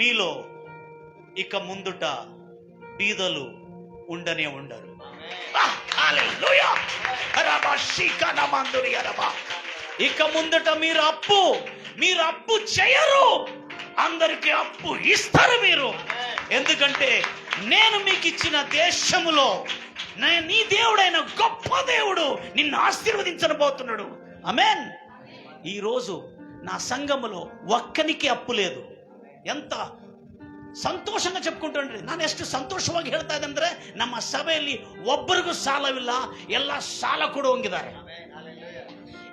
మీలో ఇక ముందుట బీదలు ఉండనే ఉండరు. ఇక ముందుట మీరు అప్పు మీరు అప్పు చేయరు. అందరికి అప్పు ఇస్తారు మీరు. ఎందుకంటే నేను మీకు ఇచ్చిన దేశములో నీ దేవుడైన గొప్ప దేవుడు నిన్ను ఆశీర్వదించబోతున్నాడు అమెన్ ఈరోజు నా సంఘములో ఒక్కనికి అప్పు లేదు. ಎಂತ ಸಂತೋಷನ ಚೆಪ್ಕೊಂಡ್ರಿ ನಾನು ಎಷ್ಟು ಸಂತೋಷವಾಗಿ ಹೇಳ್ತಾ ಇದ್ದೆ ಅಂದ್ರೆ ನಮ್ಮ ಸಭೆಯಲ್ಲಿ ಒಬ್ಬರಿಗೂ ಸಾಲವಿಲ್ಲ, ಎಲ್ಲ ಸಾಲ ಕೊಡುವಂಗಿದ್ದಾರೆ.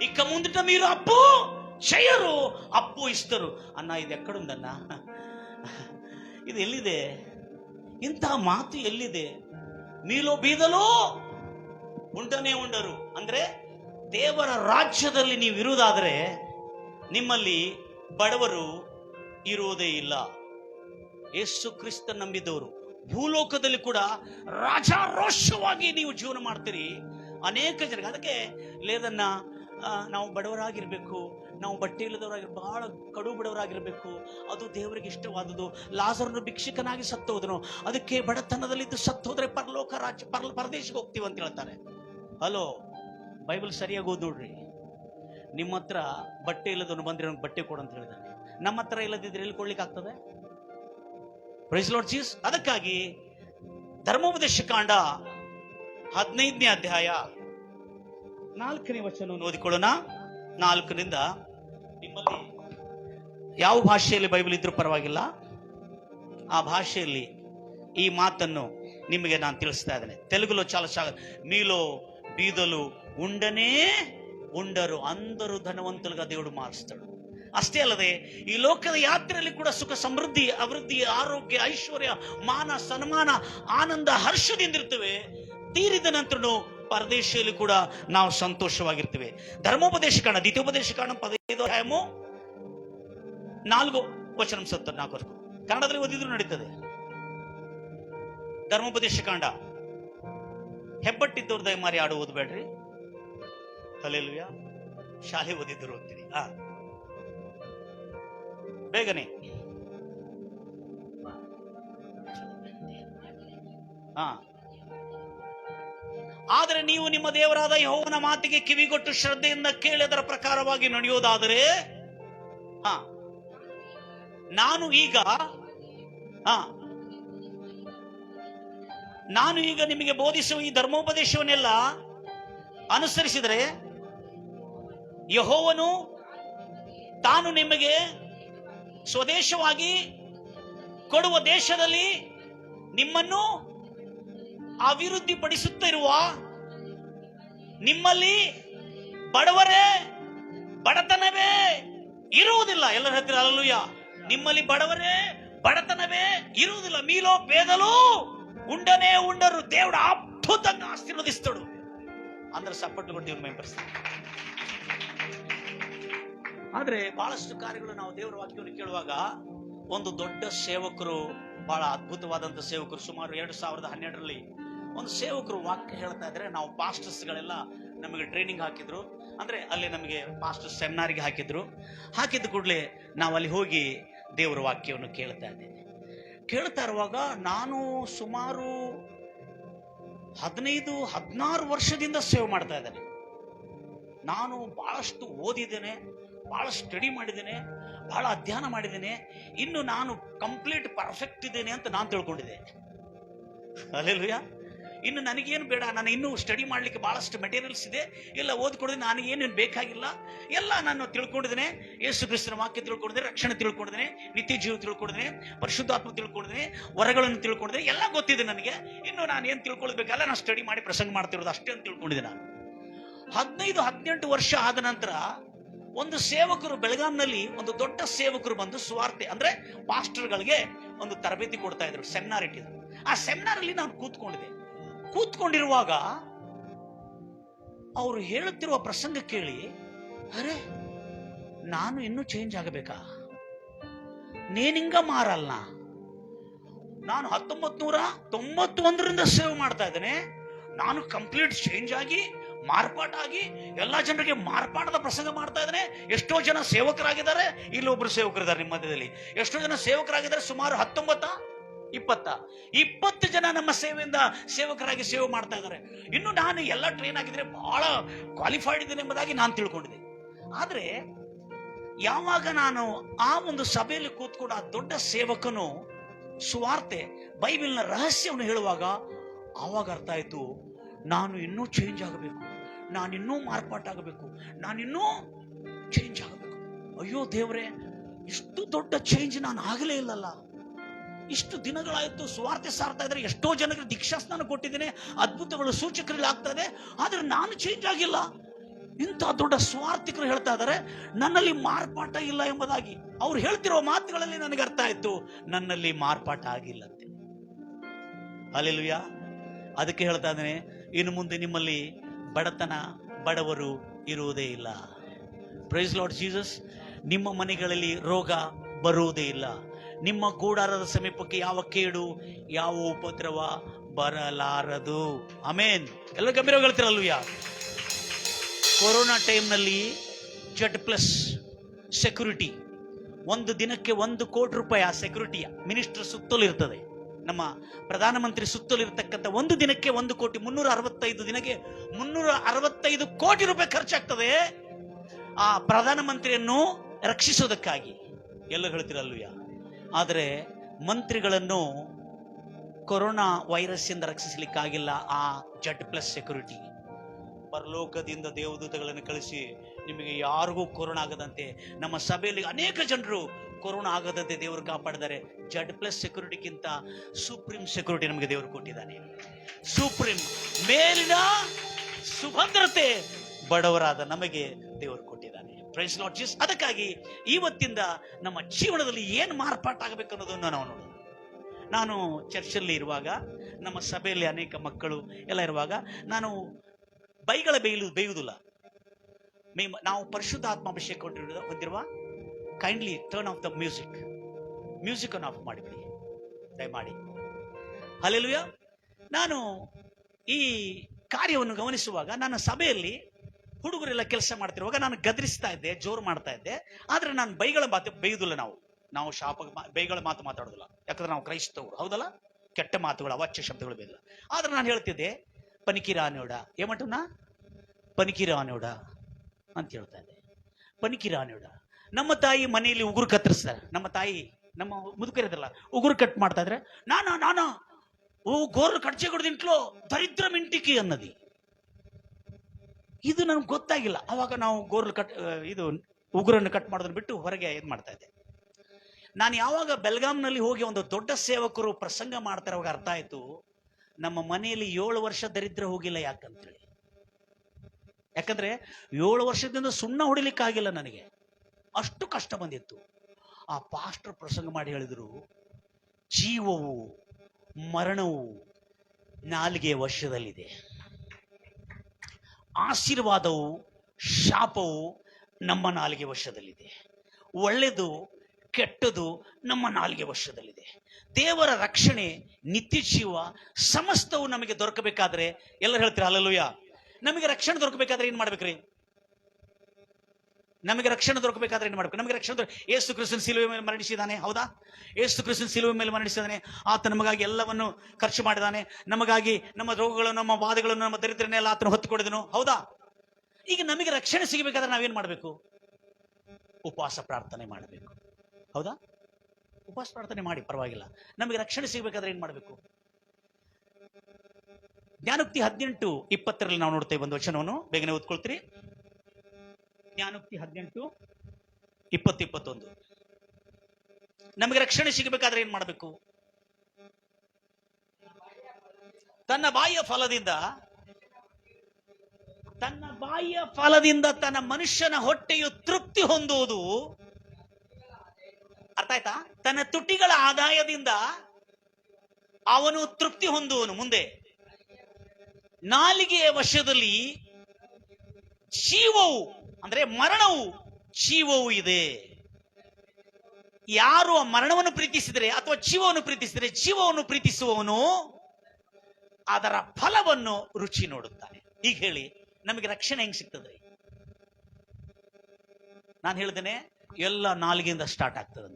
ಇಕ್ಕ ముందుట మీరు ಅಪ್ಪು ಶಯರು ಅಪ್ಪು ఇస్తారు ಅನ್ನ ಇದೆ ఎక్కడుందన్న ಇದು ಎಲ್ಲಿದೆ? ಇಂತಹ ಮಾತು ಎಲ್ಲಿದೆ? ನೀಲೋ ಬೀದಲು ಉಂಡನೇ ಉಂಡರು. ಅಂದ್ರೆ ದೇವರ ರಾಜ್ಯದಲ್ಲಿ ನೀವು ನಿಮ್ಮಲ್ಲಿ ಬಡವರು ಇರುವುದೇ ಇಲ್ಲ. ಯೇಸು ಕ್ರಿಸ್ತ ನಂಬಿದವರು. ಭೂಲೋಕದಲ್ಲಿ ಕೂಡ ರಾಜಾರೋಷವಾಗಿ ನೀವು ಜೀವನ ಮಾಡ್ತೀರಿ. ಅನೇಕ ಜನರಿಗೆ ಅದಕ್ಕೆ ಲೇದನ್ನ ನಾವು ಬಡವರಾಗಿರ್ಬೇಕು, ನಾವು ಬಟ್ಟೆ ಇಲ್ಲದವರಾಗಿ ಬಹಳ ಕಡು ಬಡವರಾಗಿರ್ಬೇಕು, ಅದು ದೇವರಿಗೆ ಇಷ್ಟವಾದದ್ದು. ಲಾಸರನ್ನು ಭಿಕ್ಷಕನಾಗಿ ಸತ್ತೋದನು. ಅದಕ್ಕೆ ಬಡತನದಲ್ಲಿದ್ದು ಸತ್ತೋದ್ರೆ ಪರಲೋಕ ರಾಜ್ಯ ಪರ ಪರದೇಶಕ್ಕೆ ಹೋಗ್ತೀವಿ ಅಂತ ಹೇಳ್ತಾರೆ. ಹಲೋ, ಬೈಬಲ್ ಸರಿಯಾಗಿ ಓದ್ ನೋಡ್ರಿ. ನಿಮ್ಮ ಹತ್ರ ಬಟ್ಟೆ ಇಲ್ಲದವನು ಬಂದ್ರೆ ಬಟ್ಟೆ ಕೊಡು ಅಂತ ಹೇಳಿದಾನೆ. ನಮ್ಮ ಹತ್ರ ಇಲ್ಲದಿದ್ರೆ ಎಲ್ಲಿ ಕೊಡ್ಲಿಕ್ಕೆ ಆಗ್ತದೆ ಜೀಸ್ ಅದಕ್ಕಾಗಿ ಧರ್ಮೋಪದೇಶ ಕಾಂಡ ಹದಿನೈದನೇ ಅಧ್ಯಾಯ ನಾಲ್ಕನೇ ವಚನವನ್ನು ಓದಿಕೊಳ್ಳೋಣ. ನಾಲ್ಕರಿಂದ ನಿಮ್ಮಲ್ಲಿ ಯಾವ ಭಾಷೆಯಲ್ಲಿ ಬೈಬಲ್ ಇದ್ರೂ ಪರವಾಗಿಲ್ಲ. ಆ ಭಾಷೆಯಲ್ಲಿ ಈ ಮಾತನ್ನು ನಿಮಗೆ ನಾನು ತಿಳಿಸ್ತಾ ಇದ್ದೇನೆ. ತೆಲುಗುಲು ಚಾಲ ಮೀಲೋ ಬೀದಲು ಉಂಡನೇ ಉಂಡರು ಅಂದರು ಧನವಂತಲುಗ ದೇವರು ಮಾತಿಸ್ತಳು ಅಷ್ಟೇ ಅಲ್ಲದೆ ಈ ಲೋಕದ ಯಾತ್ರೆಯಲ್ಲಿ ಕೂಡ ಸುಖ, ಸಮೃದ್ಧಿ, ಅಭಿವೃದ್ಧಿ, ಆರೋಗ್ಯ, ಐಶ್ವರ್ಯ, ಮಾನ, ಸನ್ಮಾನ, ಆನಂದ, ಹರ್ಷದಿಂದ ಇರ್ತೇವೆ ತೀರಿದ ನಂತರ ಪರದೇಶಿಯಲ್ಲಿ ಕೂಡ ನಾವು ಸಂತೋಷವಾಗಿರ್ತೇವೆ. ಧರ್ಮೋಪದೇಶ ಕಾರಣ ದ್ವಿತೀಯೋಪದೇಶ ಕಾರಣ ಪದೈದು ನಾಲ್ಕು ವಚನ ನಾಲ್ಕು. ಕನ್ನಡದಲ್ಲಿ ಓದಿದ್ರು ನಡೀತದೆ. ಧರ್ಮೋಪದೇಶ ಕಾಂಡ ಹೆಬ್ಬಟ್ಟಿದ್ದವ್ರ ದಯಮಾರಿ ಆಡು ಓದ್ಬೇಡ್ರಿ. ಅಲ್ಲೆಲ್ವಿಯ ಶಾಲೆ ಓದಿದ್ರು ಓದ್ತೀರಿ ಆ. ಬೇಗನೆ. ಹಾ. ಆದರೆ ನೀವು ನಿಮ್ಮ ದೇವರಾದ ಯಹೋವನ ಮಾತಿಗೆ ಕಿವಿಗೊಟ್ಟು ಶ್ರದ್ಧೆಯಿಂದ ಕೇಳಿದರ ಪ್ರಕಾರವಾಗಿ ನಡೆಯೋದಾದರೆ ಹಾ. ನಾನು ಈಗ, ಹಾ. ನಾನು ಈಗ ನಿಮಗೆ ಬೋಧಿಸುವ ಈ ಧರ್ಮೋಪದೇಶವನ್ನೆಲ್ಲ ಅನುಸರಿಸಿದರೆ, ಯಹೋವನು ತಾನು ನಿಮಗೆ ಸ್ವದೇಶವಾಗಿ ಕೊಡುವ ದೇಶದಲ್ಲಿ ನಿಮ್ಮನ್ನು ಅಭಿವೃದ್ಧಿ ಪಡಿಸುತ್ತಿರುವ ನಿಮ್ಮಲ್ಲಿ ಬಡವರೇ ಬಡತನವೇ ಇರುವುದಿಲ್ಲ ಎಲ್ಲರ ಹತ್ತಿರ ಅಲ್ಲೂಯ ನಿಮ್ಮಲ್ಲಿ ಬಡವರೇ ಬಡತನವೇ ಇರುವುದಿಲ್ಲ మీలో పేదలు ఉండనే ఉండరు దేవుడు అద్భుతంగా ఆశీర్వదిస్తాడు అందరు సప్పట్లు కొట్టి దేవుని మెంబర్స్తాడు ಆದ್ರೆ ಬಹಳಷ್ಟು ಕಾರ್ಯಗಳು ನಾವು ದೇವರ ವಾಕ್ಯವನ್ನು ಕೇಳುವಾಗ ಒಂದು ದೊಡ್ಡ ಸೇವಕರು, ಬಹಳ ಅದ್ಭುತವಾದಂತ ಸೇವಕರು ಸುಮಾರು ಎರಡು ಸಾವಿರದ ಹನ್ನೆರಡರಲ್ಲಿ ಒಂದು ಸೇವಕರು ವಾಕ್ಯ ಹೇಳ್ತಾ ಇದ್ರೆ ನಾವು ಪಾಸ್ಟರ್ಸ್ಗಳೆಲ್ಲ ನಮಗೆ ಟ್ರೈನಿಂಗ್ ಹಾಕಿದ್ರು. ಅಂದ್ರೆ ಅಲ್ಲಿ ನಮಗೆ ಪಾಸ್ಟರ್ ಸೆಮಿನಾರಿಗೆ ಹಾಕಿದ್ರು. ಹಾಕಿದ ಕೂಡಲೇ ನಾವು ಅಲ್ಲಿ ಹೋಗಿ ದೇವರ ವಾಕ್ಯವನ್ನು ಕೇಳ್ತಾ ಇದ್ದೇವೆ. ಕೇಳ್ತಾ ಇರುವಾಗ ನಾನು ಸುಮಾರು ಹದಿನೈದು, ಹದಿನಾರು ವರ್ಷದಿಂದ ಸೇವೆ ಮಾಡ್ತಾ ಇದ್ದೇನೆ. ನಾನು ಬಹಳಷ್ಟು ಓದಿದ್ದೇನೆ. ಬಹಳ ಸ್ಟಡಿ ಮಾಡಿದ್ದೇನೆ ಭಾಳ ಅಧ್ಯಯನ ಮಾಡಿದ್ದೇನೆ, ಇನ್ನು ನಾನು ಕಂಪ್ಲೀಟ್ ಪರ್ಫೆಕ್ಟ್ ಇದ್ದೇನೆ ಅಂತ ನಾನು ತಿಳ್ಕೊಂಡಿದ್ದೆ. ಅಲ್ಲೆಲ್ಲೂಯ ಇನ್ನು ನನಗೇನು ಬೇಡ, ನಾನು ಇನ್ನೂ ಸ್ಟಡಿ ಮಾಡಲಿಕ್ಕೆ ಬಹಳಷ್ಟು ಮೆಟೀರಿಯಲ್ಸ್ ಇದೆ, ಎಲ್ಲ ನನಗೆ ನನಗೇನೇನು ಬೇಕಾಗಿಲ್ಲ, ಎಲ್ಲ ನಾನು ತಿಳ್ಕೊಂಡಿದ್ದೇನೆ. ಯೇಸು ಕ್ರಿಸ್ತನ ವಾಕ್ಯ ತಿಳ್ಕೊಂಡಿದ್ದೇನೆ, ರಕ್ಷಣೆ ತಿಳ್ಕೊಂಡಿದ್ದೇನೆ, ನಿತ್ಯ ಜೀವ ತಿಳ್ಕೊಂಡಿದ್ದೇನೆ, ಪರಿಶುದ್ಧಾತ್ಮ ತಿಳ್ಕೊಂಡಿದ್ದೇನೆ, ವರಗಳನ್ನು ತಿಳ್ಕೊಂಡಿದ್ದೇನೆ, ಎಲ್ಲ ಗೊತ್ತಿದೆ ನನಗೆ. ಇನ್ನು ನಾನು ಏನು ತಿಳ್ಕೊಳ್ಬೇಕಲ್ಲ, ನಾನು ಸ್ಟಡಿ ಮಾಡಿ ಪ್ರಸಂಗ ಮಾಡ್ತಿರೋದು ಅಷ್ಟೇ ಅಂತ ತಿಳ್ಕೊಂಡಿದ್ದೆ ನಾನು. ಹದಿನೈದು, ಹದಿನೆಂಟು ವರ್ಷ ಆದ ನಂತರ ಒಂದು ಸೇವಕರು ಬೆಳಗಾಂನಲ್ಲಿ ಒಂದು ದೊಡ್ಡ ಸೇವಕರು ಬಂದು ಸ್ವಾರ್ಥಿ ಅಂದ್ರೆ ಪಾಸ್ಟರ್ಗಳಿಗೆ ಒಂದು ತರಬೇತಿ ಕೊಡ್ತಾ ಇದ್ರು ಸೆಮಿನಾರ್ ಇಟ್ಟಿದ್ರು. ಆ ಸೆಮಿನಾರ್ ಅಲ್ಲಿ ನಾನು ಕೂತ್ಕೊಂಡಿದ್ದೆ. ಕೂತ್ಕೊಂಡಿರುವಾಗ ಅವರು ಹೇಳುತ್ತಿರುವ ಪ್ರಸಂಗ ಕೇಳಿ, ಅರೆ, ನಾನು ಇನ್ನೂ ಚೇಂಜ್ ಆಗಬೇಕಾ? ನೇನಿಂಗ ಮಾರಲ್ಲ. ನಾನು ಹತ್ತೊಂಬತ್ ನೂರ ತೊಂಬತ್ತೊಂದರಿಂದ ಸೇವ್ ಮಾಡ್ತಾ ಇದ್ದೇನೆ. ನಾನು ಕಂಪ್ಲೀಟ್ ಚೇಂಜ್ ಆಗಿ ಮಾರ್ಪಾಟಾಗಿ ಎಲ್ಲ ಜನರಿಗೆ ಮಾರ್ಪಾಟದ ಪ್ರಸಂಗ ಮಾಡ್ತಾ ಇದ್ದಾನೆ. ಎಷ್ಟೋ ಜನ ಸೇವಕರಾಗಿದ್ದಾರೆ. ಇಲ್ಲಿ ಒಬ್ರು ಸೇವಕರಿದ್ದಾರೆ ನಿಮ್ಮ ಮಧ್ಯದಲ್ಲಿ. ಎಷ್ಟೋ ಜನ ಸೇವಕರಾಗಿದ್ದಾರೆ. ಸುಮಾರು ಹತ್ತೊಂಬತ್ತ, ಇಪ್ಪತ್ತ, ಇಪ್ಪತ್ತು ಜನ ನಮ್ಮ ಸೇವೆಯಿಂದ ಸೇವಕರಾಗಿ ಸೇವೆ ಮಾಡ್ತಾ ಇದ್ದಾರೆ. ಇನ್ನು ನಾನು ಎಲ್ಲ ಟ್ರೈನ್ ಆಗಿದ್ರೆ ಬಹಳ ಕ್ವಾಲಿಫೈಡ್ ಇದ್ದೇನೆ ಎಂಬುದಾಗಿ ನಾನು ತಿಳ್ಕೊಂಡಿದ್ದೆ. ಆದರೆ ಯಾವಾಗ ನಾನು ಆ ಒಂದು ಸಭೆಯಲ್ಲಿ ಕೂತ್ಕೊಂಡು ಆ ದೊಡ್ಡ ಸೇವಕನು ಸುವಾರ್ತೆ, ಬೈಬಲ್ನ ರಹಸ್ಯವನ್ನು ಹೇಳುವಾಗ ಆವಾಗ ಅರ್ಥ ಆಯಿತು, ನಾನು ಇನ್ನೂ ಚೇಂಜ್ ಆಗಬೇಕು. ನಾನಿನ್ನೂ ಮಾರ್ಪಾಟಾಗಬೇಕು. ನಾನಿನ್ನೂ ಚೇಂಜ್ ಆಗಬೇಕು. ಅಯ್ಯೋ ದೇವ್ರೆ, ಇಷ್ಟು ದೊಡ್ಡ ಚೇಂಜ್ ನಾನು ಆಗಲೇ ಇಲ್ಲಲ್ಲ. ಇಷ್ಟು ದಿನಗಳಾಯಿತು ಸ್ವಾರ್ಥ ಸಾರ್ತಾ ಇದ್ರೆ ಎಷ್ಟೋ ಜನರಿಗೆ ದೀಕ್ಷಾಸ್ನಾನ ಕೊಟ್ಟಿದ್ದೀನಿ, ಅದ್ಭುತಗಳು ಸೂಚಕರಲ್ಲಿ ಆಗ್ತಾ ಇದೆ, ಆದ್ರೆ ನಾನು ಚೇಂಜ್ ಆಗಿಲ್ಲ. ಇಂಥ ದೊಡ್ಡ ಸ್ವಾರ್ಥಿಕರು ಹೇಳ್ತಾ ಇದ್ದಾರೆ, ನನ್ನಲ್ಲಿ ಮಾರ್ಪಾಟ ಇಲ್ಲ ಎಂಬುದಾಗಿ. ಅವ್ರು ಹೇಳ್ತಿರೋ ಮಾತುಗಳಲ್ಲಿ ನನಗೆ ಅರ್ಥ ಆಯ್ತು, ನನ್ನಲ್ಲಿ ಮಾರ್ಪಾಟ ಆಗಿಲ್ಲಂತೆ. ಅಲ್ಲೆಲುಯ್ಯ ಅದಕ್ಕೆ ಹೇಳ್ತಾ ಇದ್ದೇನೆ, ಇನ್ನು ಮುಂದೆ ನಿಮ್ಮಲ್ಲಿ ಬಡತನ ಬಡವರು ಇರುವುದೇ ಇಲ್ಲ. ಪ್ರೈಸ್ ಲಾರ್ಡ್ ಜೀಸಸ್ ನಿಮ್ಮ ಮನೆಗಳಲ್ಲಿ ರೋಗ ಬರುವುದೇ ಇಲ್ಲ. ನಿಮ್ಮ ಗೂಡಾರದ ಸಮೀಪಕ್ಕೆ ಯಾವ ಕೇಡು, ಯಾವ ಉಪದ್ರವ ಬರಲಾರದು. ಅಮೇನ್ ಎಲ್ಲ ಗಂಭೀರ ಹೇಳ್ತಿರಲ್ವಯ್ಯ ಕೊರೋನಾ ಟೈಮ್ನಲ್ಲಿ ಜಡ್ ಪ್ಲಸ್ ಸೆಕ್ಯೂರಿಟಿ ಒಂದು ದಿನಕ್ಕೆ ಒಂದು ಕೋಟಿ ರೂಪಾಯಿ ಆ ಸೆಕ್ಯೂರಿಟಿಯ ಮಿನಿಸ್ಟರ್ ಸುತ್ತಲೂ ಇರ್ತದೆ ನಮ್ಮ ಪ್ರಧಾನಮಂತ್ರಿ ಸುತ್ತಲೂ ಇರತಕ್ಕಂಥ ಒಂದು ದಿನಕ್ಕೆ ಒಂದು ಕೋಟಿ ಮುನ್ನೂರ ಅರವತ್ತೈದು ದಿನಕ್ಕೆ ಮುನ್ನೂರ ಅರವತ್ತೈದು ಕೋಟಿ ರೂಪಾಯಿ ಖರ್ಚಾಗ್ತದೆ. ಆ ಪ್ರಧಾನಮಂತ್ರಿಯನ್ನು ರಕ್ಷಿಸೋದಕ್ಕಾಗಿ. ಎಲ್ಲ ಹೇಳ್ತಿರಲ್ವಯ್ಯ ಆದರೆ ಮಂತ್ರಿಗಳನ್ನು ಕೊರೋನಾ ವೈರಸ್ ಇಂದ ರಕ್ಷಿಸಲಿಕ್ಕಾಗಿಲ್ಲ ಆ ಜಡ್ ಪ್ಲಸ್ ಸೆಕ್ಯೂರಿಟಿ. ಪರಲೋಕದಿಂದ ದೇವದೂತಗಳನ್ನು ಕಳಿಸಿ ನಿಮಗೆ ಯಾರಿಗೂ ಕೊರೋನಾ ಆಗದಂತೆ ನಮ್ಮ ಸಭೆಯಲ್ಲಿ ಅನೇಕ ಜನರು ಕೊರೋನಾ ಆಗದಂತೆ ದೇವರು ಕಾಪಾಡಿದ್ದಾರೆ ಜಡ್ ಪ್ಲಸ್ ಸೆಕ್ಯೂರಿಟಿಗಿಂತ ಸುಪ್ರೀಂ ಸೆಕ್ಯೂರಿಟಿ ನಮಗೆ ದೇವರು ಕೊಟ್ಟಿದ್ದಾನೆ. ಸುಪ್ರೀಂ ಮೇಲಿನ ಸುಭದ್ರತೆ ಬಡವರಾದ ನಮಗೆ ದೇವರು ಕೊಟ್ಟಿದ್ದಾನೆ. ಪ್ರೈಸ್ ನಾಟ್ ಜಿಸ್ ಅದಕ್ಕಾಗಿ ಇವತ್ತಿಂದ ನಮ್ಮ ಜೀವನದಲ್ಲಿ ಏನು ಮಾರ್ಪಾಟಾಗಬೇಕು ಅನ್ನೋದನ್ನು ನಾವು ನೋಡೋಣ. ನಾನು ಚರ್ಚಲ್ಲಿ ಇರುವಾಗ, ನಮ್ಮ ಸಭೆಯಲ್ಲಿ ಅನೇಕ ಮಕ್ಕಳು ಎಲ್ಲ ಇರುವಾಗ, ನಾನು ಬೈಗಳ ಬೇಯಲು ಬೇಯುವುದಿಲ್ಲ. ಮೇ- ನಾವು ಪರಿಶುದ್ಧ ಆತ್ಮಾಭಿಷೇಕ ಹೊಂದಿರುವ ಹೊಂದಿರುವ kindly turn off the music music ಅನ್ನು ಆಫ್ ಮಾಡಿಬಿಡಿ ದಯಮಾಡಿ. ಅಲ್ಲೆಲುಯ್ಯ ನಾನು ಈ ಕಾರ್ಯವನ್ನು ಗಮನಿಸುವಾಗ ನನ್ನ ಸಭೆಯಲ್ಲಿ ಹುಡುಗರೆಲ್ಲ ಕೆಲಸ ಮಾಡ್ತಿರುವಾಗ ನಾನು ಗದರಿಸ್ತಾ ಇದ್ದೆ, ಜೋರು ಮಾಡ್ತಾ ಇದ್ದೆ. ಆದ್ರೆ ನಾನು ಬೈಗಳ ಮಾತು ಬೈಯುವುದಿಲ್ಲ ನಾವು. ನಾವು ಶಾಪ ಬೈಗಳ ಮಾತು ಮಾತಾಡೋದಿಲ್ಲ. ಯಾಕಂದ್ರೆ ನಾವು ಕ್ರೈಸ್ತವರು. ಹೌದಲ್ಲ? ಕೆಟ್ಟ ಮಾತುಗಳು, ಅವಾಚ್ಯ ಶಬ್ದಗಳು ಬೈದಿಲ್ಲ ಆದ್ರೆ ನಾನು ಹೇಳ್ತಿದ್ದೆ, ಪನಿಕಿರಾನೋಡ. ಏಮಟನ ಪನಿಕಿರಾನೋಡ ಅಂತ ಹೇಳ್ತಾ ಇದ್ದೆ. ಪನಿಕಿರಾನೋಡ. ನಮ್ಮ ತಾಯಿ ಮನೆಯಲ್ಲಿ ಉಗುರು ಕತ್ತರಿಸ್ತಾರೆ. ನಮ್ಮ ತಾಯಿ, ನಮ್ಮ ಮುದುಕರಿದಲ್ಲ ಉಗುರು ಕಟ್ ಮಾಡ್ತಾ ಇದ್ರೆ, ನಾನಾ, ನಾನು, ಓ, ಗೋರ್ಲು ಕಡ್ಚೆ ಕೊಡ್ದಿಂಟ್ಲೋ ದರಿದ್ರ ಮಿಂಟಿಕಿ ಅನ್ನದಿ. ಇದು ನನ್ಗೆ ಗೊತ್ತಾಗಿಲ್ಲ. ಅವಾಗ ನಾವು ಗೋರ್ಲು ಕಟ್ ಇದು ಉಗುರನ್ನು ಕಟ್ ಮಾಡೋದನ್ನ ಬಿಟ್ಟು ಹೊರಗೆ ಇದು ಮಾಡ್ತಾ ಇದ್ದೆ. ನಾನು ಯಾವಾಗ ಬೆಲ್ಗಾಂನಲ್ಲಿ ಹೋಗಿ ಒಂದು ದೊಡ್ಡ ಸೇವಕರು ಪ್ರಸಂಗ ಮಾಡ್ತಾರೆ, ಅವಾಗ ಅರ್ಥ ಆಯ್ತು. ನಮ್ಮ ಮನೆಯಲ್ಲಿ ಏಳು ವರ್ಷ ದರಿದ್ರ ಹೋಗಿಲ್ಲ ಯಾಕಂತೇಳಿ ಯಾಕಂದ್ರೆ ಏಳು ವರ್ಷದಿಂದ ಸುಣ್ಣ ಹೊಡಿಲಿಕ್ಕಾಗಿಲ್ಲ ನನಗೆ. ಅಷ್ಟು ಕಷ್ಟ ಬಂದಿತ್ತು. ಆ ಪಾಸ್ಟರ್ ಪ್ರಸಂಗ ಮಾಡಿ ಹೇಳಿದ್ರು, ಜೀವವು ಮರಣವು ನಾಲಿಗೆ ವಶದಲ್ಲಿದೆ ಆಶೀರ್ವಾದವು ಶಾಪವು ನಮ್ಮ ನಾಲಿಗೆ ವಶದಲ್ಲಿದೆ ಒಳ್ಳೆಯದು ಕೆಟ್ಟದು ನಮ್ಮ ನಾಲಿಗೆ ವಶದಲ್ಲಿದೆ ದೇವರ ರಕ್ಷಣೆ, ನಿತ್ಯ ಜೀವ, ಸಮಸ್ತವು ನಮಗೆ ದೊರಕಬೇಕಾದ್ರೆ ಎಲ್ಲರೂ ಹೇಳ್ತೀರಾ ಅಲ್ಲಲ್ಲೂಯ್ಯ ನಮಗೆ ರಕ್ಷಣೆ ದೊರಕಬೇಕಾದ್ರೆ ಏನ್ ಮಾಡ್ಬೇಕ್ರಿ? ನಮಗೆ ರಕ್ಷಣೆ ದೊರಕಬೇಕಾದ್ರೆ ಏನು ಮಾಡಬೇಕು? ನಮಗೆ ರಕ್ಷಣೆ ದೊರಕ ಏಸು ಕ್ರಿಸ್ತನ್ ಸಿಲುವೆ ಮೇಲೆ ಮರಣಿಸಿದಾನೆ ಹೌದಾ? ಏಸು ಕ್ರಿಸ್ತನ್ ಸಿಲುವೆ ಮೇಲೆ ಮರಣಿಸಿದಾನೆ ಆತ ನಮಗಾಗಿ ಎಲ್ಲವನ್ನು ಖರ್ಚು ಮಾಡಿದಾನೆ ನಮಗಾಗಿ ನಮ್ಮ ರೋಗಗಳು ನಮ್ಮ ಬಾಧೆಗಳನ್ನು, ನಮ್ಮ ದರಿದ್ರನೆಲ್ಲ ಆತನ ಹೊತ್ತುಕೊಡಿದನು ಹೌದಾ? ಈಗ ನಮಗೆ ರಕ್ಷಣೆ ಸಿಗಬೇಕಾದ್ರೆ ನಾವೇನು ಮಾಡಬೇಕು? ಉಪವಾಸ ಪ್ರಾರ್ಥನೆ ಮಾಡಬೇಕು, ಹೌದಾ? ಉಪವಾಸ ಪ್ರಾರ್ಥನೆ ಮಾಡಿ, ಪರವಾಗಿಲ್ಲ. ನಮಗೆ ರಕ್ಷಣೆ ಸಿಗಬೇಕಾದ್ರೆ ಏನು ಮಾಡಬೇಕು? ಜ್ಞಾನೋಕ್ತಿ ಹದಿನೆಂಟು ಇಪ್ಪತ್ತರಲ್ಲಿ ನಾವು ನೋಡ್ತೇವೆ ಒಂದು ವಚನವನ್ನು. ಬೇಗನೆ ಓದ್ಕೊಳ್ತೀರಿ. ಜ್ಞಾನೋಕ್ತಿ ಹದಿನೆಂಟು ಇಪ್ಪತ್ತು ಇಪ್ಪತ್ತೊಂದು ನಮಗೆ ರಕ್ಷಣೆ ಸಿಗಬೇಕಾದ್ರೆ ಏನ್ ಮಾಡಬೇಕು? ತನ್ನ ಬಾಯಿಯ ಫಲದಿಂದ, ತನ್ನ ಬಾಯಿಯ ಫಲದಿಂದ ತನ್ನ ಮನುಷ್ಯನ ಹೊಟ್ಟೆಯು ತೃಪ್ತಿ ಹೊಂದುವುದು, ಅರ್ಥ ಆಯ್ತಾ? ತನ್ನ ತುಟಿಗಳ ಆದಾಯದಿಂದ ಅವನು ತೃಪ್ತಿ ಹೊಂದುವನು. ಮುಂದೆ, ನಾಲಿಗೆಯ ವಶದಲ್ಲಿ ಜೀವವು ಅಂದ್ರೆ ಮರಣವು ಜೀವವು ಇದೆ. ಯಾರು ಆ ಮರಣವನ್ನು ಪ್ರೀತಿಸಿದರೆ ಅಥವಾ ಜೀವವನ್ನು ಪ್ರೀತಿಸಿದರೆ ಜೀವವನ್ನು ಪ್ರೀತಿಸುವವನು ಅದರ ಫಲವನ್ನು ರುಚಿ ನೋಡುತ್ತಾನೆ. ಈಗ ಹೇಳಿ, ನಮಗೆ ರಕ್ಷಣೆ ಹೆಂಗ್ ಸಿಗ್ತದೆ? ನಾನು ಹೇಳ್ದೇನೆ, ಎಲ್ಲ ನಾಲಿಗೆಯಿಂದ ಸ್ಟಾರ್ಟ್ ಆಗ್ತದೆ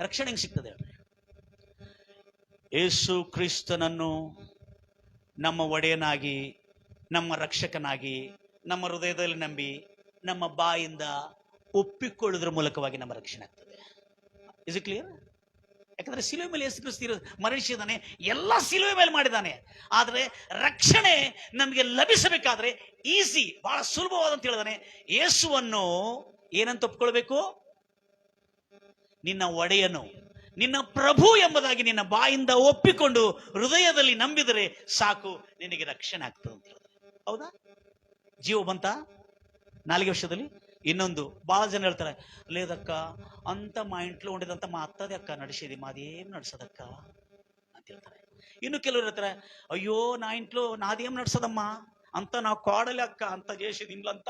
ರಕ್ಷಣೆ ಹೆಂಗ್ ಸಿಗ್ತದೆ ಹೇಳ್ರಿ? ಯೇಸು ಕ್ರಿಸ್ತನನ್ನು ನಮ್ಮ ಒಡೆಯನಾಗಿ, ನಮ್ಮ ರಕ್ಷಕನಾಗಿ ನಮ್ಮ ಹೃದಯದಲ್ಲಿ ನಂಬಿ, ನಮ್ಮ ಬಾಯಿಂದ ಒಪ್ಪಿಕೊಳ್ಳುವುದರ ಮೂಲಕವಾಗಿ ನಮ್ಮ ರಕ್ಷಣೆ ಆಗ್ತದೆ. ಇಸ್ ಕ್ಲಿಯರ್ ಯಾಕಂದ್ರೆ ಸಿಲುವೆ ಮೇಲೆ ಯೇಸು ಕ್ರಿಸ್ತ ಎಲ್ಲ ಸಿಲುವೆ ಮೇಲೆ ಮಾಡಿದ್ದಾನೆ. ಆದರೆ ರಕ್ಷಣೆ ನಮಗೆ ಲಭಿಸಬೇಕಾದ್ರೆ ಈಸಿ, ಬಹಳ ಸುಲಭವಾದಂತ ಹೇಳಿದಾನೆ, ಯೇಸುವನ್ನು ಏನಂತ ಒಪ್ಕೊಳ್ಬೇಕು ನಿನ್ನ ಒಡೆಯನು, ನಿನ್ನ ಪ್ರಭು ಎಂಬುದಾಗಿ ನಿನ್ನ ಬಾಯಿಂದ ಒಪ್ಪಿಕೊಂಡು ಹೃದಯದಲ್ಲಿ ನಂಬಿದರೆ ಸಾಕು, ನಿನಗೆ ರಕ್ಷಣೆ ಆಗ್ತದೆ ಅಂತ ಹೇಳಿದ್ರೆ ಹೌದಾ? ಜೀವ ಬಂತ? ನಾಲ್ಗೆ ವರ್ಷದಲ್ಲಿ? ಇನ್ನೊಂದು. ಬಹಳ ಜನ ಹೇಳ್ತಾರೆ ಲೇದಕ್ಕ ಅಂತ ಮಾ ಇಂಟ್ಲು ಉಂಡಿದಂತ ಮಾ ಅಕ್ಕ ನಡೆಸಿದಿ ಮಾದೇಮ್ ನಡ್ಸದಕ್ಕ? ಅಂತ ಹೇಳ್ತಾರೆ. ಇನ್ನು ಕೆಲವರು ಹೇಳ್ತಾರೆ, ಅಯ್ಯೋ, ನಾ ಇಂಟ್ಲು ನಾದೇಮ್ ನಡ್ಸದಮ್ಮ? ಅಂತ ನಾವು ಕಾಡಲಿ ಅಕ್ಕ, ಅಂತ ಅಂತ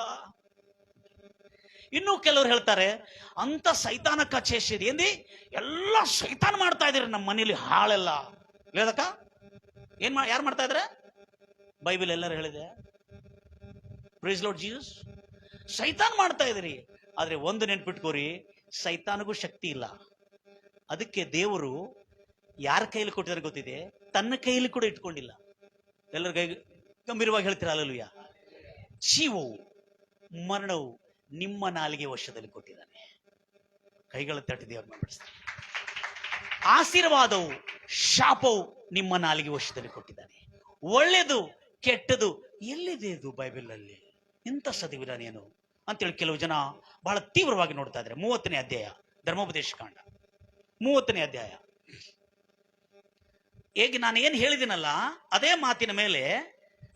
ಇನ್ನು ಕೆಲವರು ಹೇಳ್ತಾರೆ, ಅಂತ ಸೈತಾನಕ್ಕ ಚೇಸಿದೆ ಎಂದಿ? ಎಲ್ಲ ಸೈತಾನ ಮಾಡ್ತಾ ಇದ್ದೀರಿ ನಮ್ಮ ಮನೇಲಿ ಹಾಳೆಲ್ಲ. ಲೇದಕ್ಕ ಏನ್ ಯಾರು ಮಾಡ್ತಾ ಇದ್ರೆ? ಬೈಬಲ್ ಎಲ್ಲರೂ ಹೇಳಿದೆ ಪ್ರೈಸ್ ಲಾರ್ಡ್ ಜೀಸಸ್ ಸೈತಾನ್ ಮಾಡ್ತಾ ಇದ್ರಿ ಆದ್ರೆ ಒಂದು ನೆನ್ಪಿಟ್ಕೋರಿ, ಸೈತಾನಿಗೂ ಶಕ್ತಿ ಇಲ್ಲ. ಅದಕ್ಕೆ ದೇವರು ಯಾರ ಕೈಲಿ ಕೊಟ್ಟಿದ್ದಾರೆ ಗೊತ್ತಿದೆ? ತನ್ನ ಕೈಯಲ್ಲಿ ಕೂಡ ಇಟ್ಕೊಂಡಿಲ್ಲ. ಎಲ್ಲರ ಕೈ ಗಂಭೀರವಾಗಿ ಹೇಳ್ತೀರ? ಅಲ್ಲೂಯ ಜೀವವು, ಮರಣವು ನಿಮ್ಮ ನಾಲಿಗೆ ವಶದಲ್ಲಿ ಕೊಟ್ಟಿದ್ದಾನೆ. ಕೈಗಳ ತಟ್ಟಿ ದೇವ್ರ ಆಶೀರ್ವಾದವು, ಶಾಪವು ನಿಮ್ಮ ನಾಲಿಗೆ ವಶದಲ್ಲಿ ಕೊಟ್ಟಿದ್ದಾನೆ. ಒಳ್ಳೆಯದು ಕೆಟ್ಟದು ಎಲ್ಲಿದೆ ಇದು ಬೈಬಲ್ ಅಲ್ಲಿ? ಇಂಥ ಸದಿವಿಧಾನೇನು ಅಂತೇಳಿ ಕೆಲವು ಜನ ಬಹಳ ತೀವ್ರವಾಗಿ ನೋಡ್ತಾ ಇದ್ದಾರೆ. ಮೂವತ್ತನೇ ಅಧ್ಯಾಯ, ಧರ್ಮೋಪದೇಶ ಕಾಂಡ. ಮೂವತ್ತನೇ ಅಧ್ಯಾಯ. ಹೇಗೆ ನಾನು ಏನು ಹೇಳಿದಿನಲ್ಲ, ಅದೇ ಮಾತಿನ ಮೇಲೆ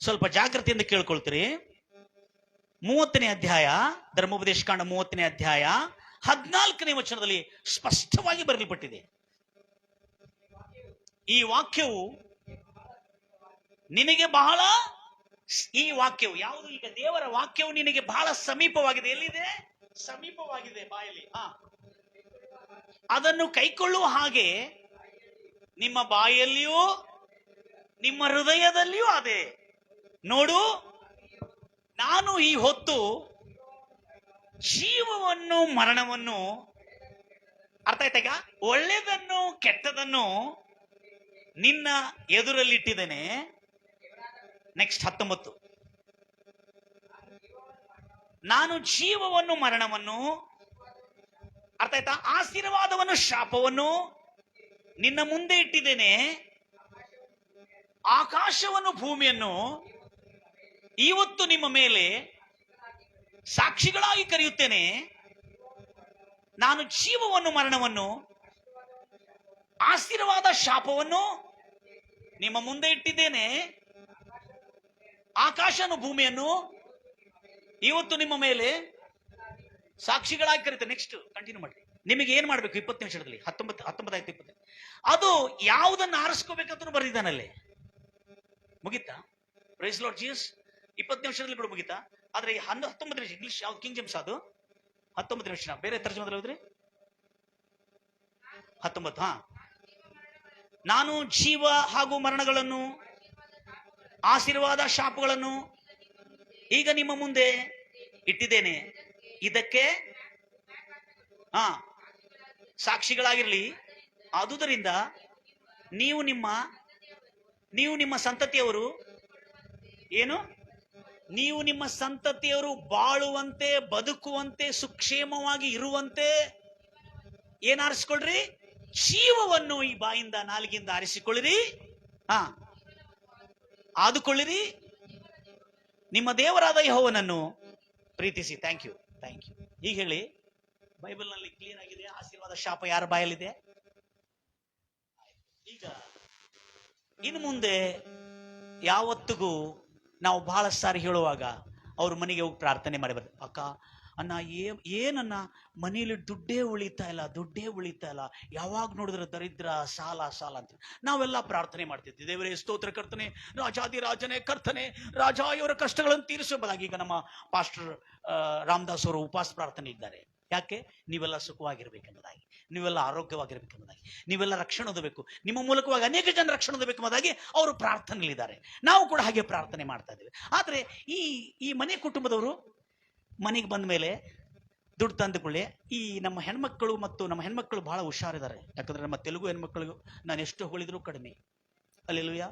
ಸ್ವಲ್ಪ ಜಾಗೃತಿಯಿಂದ ಕೇಳ್ಕೊಳ್ತೀರಿ. ಮೂವತ್ತನೇ ಅಧ್ಯಾಯ, ಧರ್ಮೋಪದೇಶ ಕಾಂಡ ಮೂವತ್ತನೇ ಅಧ್ಯಾಯ, ಹದಿನಾಲ್ಕನೇ ವಚನದಲ್ಲಿ ಸ್ಪಷ್ಟವಾಗಿ ಬರಲ್ಪಟ್ಟಿದೆ ಈ ವಾಕ್ಯವು ನಿನಗೆ ಬಹಳ ಈ ವಾಕ್ಯವು ಯಾವುದು? ಈಗ ದೇವರ ವಾಕ್ಯವು ನಿನಗೆ ಬಹಳ ಸಮೀಪವಾಗಿದೆ. ಎಲ್ಲಿದೆ? ಸಮೀಪವಾಗಿದೆ ಬಾಯಲ್ಲಿ. ಹಾ. ಅದನ್ನು ಕೈಕೊಳ್ಳುವ ಹಾಗೆ ನಿಮ್ಮ ಬಾಯಲ್ಲಿಯೂ ನಿಮ್ಮ ಹೃದಯದಲ್ಲಿಯೂ ಅದೇ. ನೋಡು, ನಾನು ಈ ಹೊತ್ತು ಜೀವವನ್ನು, ಮರಣವನ್ನು, ಅರ್ಥ ಆಯ್ತಾ ಈಗ? ಒಳ್ಳೆಯದನ್ನು ಕೆಟ್ಟದನ್ನು ನಿನ್ನ ಎದುರಲ್ಲಿಟ್ಟಿದ್ದೇನೆ. ನೆಕ್ಸ್ಟ್ ಹತ್ತೊಂಬತ್ತು. ನಾನು ಜೀವವನ್ನು, ಮರಣವನ್ನು, ಅರ್ಥ ಆಯ್ತಾ? ಆಶೀರ್ವಾದವನ್ನು, ಶಾಪವನ್ನು ನಿನ್ನ ಮುಂದೆ ಇಟ್ಟಿದ್ದೇನೆ. ಆಕಾಶವನ್ನು, ಭೂಮಿಯನ್ನು ಇವತ್ತು ನಿಮ್ಮ ಮೇಲೆ ಸಾಕ್ಷಿಗಳಾಗಿ ಕರೆಯುತ್ತೇನೆ. ನಾನು ಜೀವವನ್ನು, ಮರಣವನ್ನು, ಆಶೀರ್ವಾದ, ಶಾಪವನ್ನು ನಿಮ್ಮ ಮುಂದೆ ಇಟ್ಟಿದ್ದೇನೆ. ಆಕಾಶನು ಭೂಮಿಯನ್ನು ಇವತ್ತು ನಿಮ್ಮ ಮೇಲೆ ಸಾಕ್ಷಿಗಳಾಗಿ ಕರೀತಾರೆ. ನೆಕ್ಸ್ಟ್ ಕಂಟಿನ್ಯೂ ಮಾಡಿ ನಿಮಗೆ ಏನ್ ಮಾಡ್ಬೇಕು ಇಪ್ಪತ್ತು ನಿಮಿಷದಲ್ಲಿ ಹತ್ತೊಂಬತ್ತು, ಹತ್ತೊಂಬತ್ತಾಯ್ತು ಇಪ್ಪತ್ತು. ಅದು ಯಾವುದನ್ನು ಆರಿಸ್ಕೋಬೇಕಂತ ಬರೆದಿದ್ದಾನಲ್ಲಿ? ಮುಗಿತಾ? ಪ್ರೈಸ್ ಲಾರ್ಡ್ ಜೀಸ್ ಇಪ್ಪತ್ತು ನಿಮಿಷದಲ್ಲಿ ಕೂಡ ಮುಗಿತಾ? ಆದ್ರೆ ಈ ಹನ್ನೊಂದು ಹತ್ತೊಂಬತ್ತು ನಿಮಿಷ ಇಂಗ್ಲಿಷ್ ಯಾವ್ದು ಕಿಂಗ್ ಜೇಮ್ಸ್ ಅದು? ಹತ್ತೊಂಬತ್ತು ನಿಮಿಷ ಬೇರೆ ತರ್ಜಮದಲ್ಲಿ ಹೋದ್ರಿ? ಹತ್ತೊಂಬತ್ತು, ಹಾ. ನಾನು ಜೀವ ಹಾಗೂ ಮರಣಗಳನ್ನು ಆಶೀರ್ವಾದ ಶಾಪಗಳನ್ನು ಈಗ ನಿಮ್ಮ ಮುಂದೆ ಇಟ್ಟಿದ್ದೇನೆ. ಇದಕ್ಕೆ, ಹಾ, ಸಾಕ್ಷಿಗಳಾಗಿರ್ಲಿ. ಆದುದರಿಂದ ನೀವು ನಿಮ್ಮ ನೀವು ನಿಮ್ಮ ಸಂತತಿಯವರು, ಏನು? ನೀವು ನಿಮ್ಮ ಸಂತತಿಯವರು ಬಾಳುವಂತೆ, ಬದುಕುವಂತೆ, ಸುಕ್ಷೇಮವಾಗಿ ಇರುವಂತೆ ಏನಾರಿಸ್ಕೊಳ್ರಿ? ಜೀವವನ್ನು ಈ ಬಾಯಿಂದ ನಾಲಿಗೆಯಿಂದ ಆರಿಸಿಕೊಳ್ಳಿರಿ. ಹಾ. ಆದುಕೊಳ್ಳಿರಿ. ನಿಮ್ಮ ದೇವರಾದ ಯಹೋವನನ್ನು ಪ್ರೀತಿಸಿ. ಥ್ಯಾಂಕ್ ಯು ಥ್ಯಾಂಕ್ ಯು ಈಗ ಹೇಳಿ, ಬೈಬಲ್ನಲ್ಲಿ ಕ್ಲಿಯರ್ ಆಗಿದೆ, ಆಶೀರ್ವಾದ ಶಾಪ ಯಾರ ಬಾಯಲ್ಲಿದೆ? ಈಗ, ಇನ್ನು ಮುಂದೆ ಯಾವತ್ತಿಗೂ ನಾವು ಬಹಳ ಸಾರಿ ಹೇಳುವಾಗ, ಅವ್ರ ಮನೆಗೆ ಹೋಗಿ ಪ್ರಾರ್ಥನೆ ಮಾಡಿ ಬರ್ತೀವಿ ಅಕ್ಕ ಅನ್ನ ಏ ಏನನ್ನ ಮನೆಯಲ್ಲಿ ದುಡ್ಡೇ ಉಳಿತಾ ಇಲ್ಲ, ದುಡ್ಡೇ ಉಳಿತಾ ಇಲ್ಲ. ಯಾವಾಗ ನೋಡಿದ್ರೆ ದರಿದ್ರ ಸಾಲ ಸಾಲ ಅಂತ ನಾವೆಲ್ಲ ಪ್ರಾರ್ಥನೆ ಮಾಡ್ತಿದ್ವಿ ದೇವರೇ, ಸ್ತೋತ್ರ ಕರ್ತನೆ, ರಾಜಾದಿ ರಾಜನೇ, ಕರ್ತನೆ, ರಾಜ, ಇವರ ಕಷ್ಟಗಳನ್ನು ತೀರಿಸಬಹುದಾಗಿ ಈಗ ನಮ್ಮ ಪಾಸ್ಟರ್ ರಾಮದಾಸ್ ಅವರು ಉಪವಾಸ ಪ್ರಾರ್ಥನೆ ಇದ್ದಾರೆ. ಯಾಕೆ? ನೀವೆಲ್ಲ ಸುಖವಾಗಿರ್ಬೇಕೆಂಬುದಾಗಿ. ನೀವೆಲ್ಲ ಆರೋಗ್ಯವಾಗಿರ್ಬೇಕೆಂಬುದಾಗಿ. ನೀವೆಲ್ಲ ರಕ್ಷಣೆ ಹೊಂದಬೇಕು. ನಿಮ್ಮ ಮೂಲಕವಾಗಿ ಅನೇಕ ಜನ ರಕ್ಷಣೆ ಹೊಂದಬೇಕೆಂಬುದಾಗಿ ಅವರು ಪ್ರಾರ್ಥನೆಯಲ್ಲಿದ್ದಾರೆ. ನಾವು ಕೂಡ ಹಾಗೆ ಪ್ರಾರ್ಥನೆ ಮಾಡ್ತಾ ಇದ್ದೇವೆ. ಆದರೆ ಈ ಈ ಮನೆ ಕುಟುಂಬದವರು ಮನೆಗೆ ಬಂದ ಮೇಲೆ ದುಡ್ಡು ತಂದುಕೊಳ್ಳಿ ಈ ನಮ್ಮ ಹೆಣ್ಮಕ್ಕಳು ಮತ್ತು ನಮ್ಮ ಹೆಣ್ಮಕ್ಕಳು ಬಹಳ ಹುಷಾರಿದ್ದಾರೆ ಯಾಕಂದ್ರೆ ನಮ್ಮ ತೆಲುಗು ಹೆಣ್ಮಕ್ಳಿಗೂ ನಾನು ಎಷ್ಟು ಹೊಳಿದ್ರು ಕಡಿಮೆ ಅಲ್ಲೆಲ್ಲುಯ್ಯ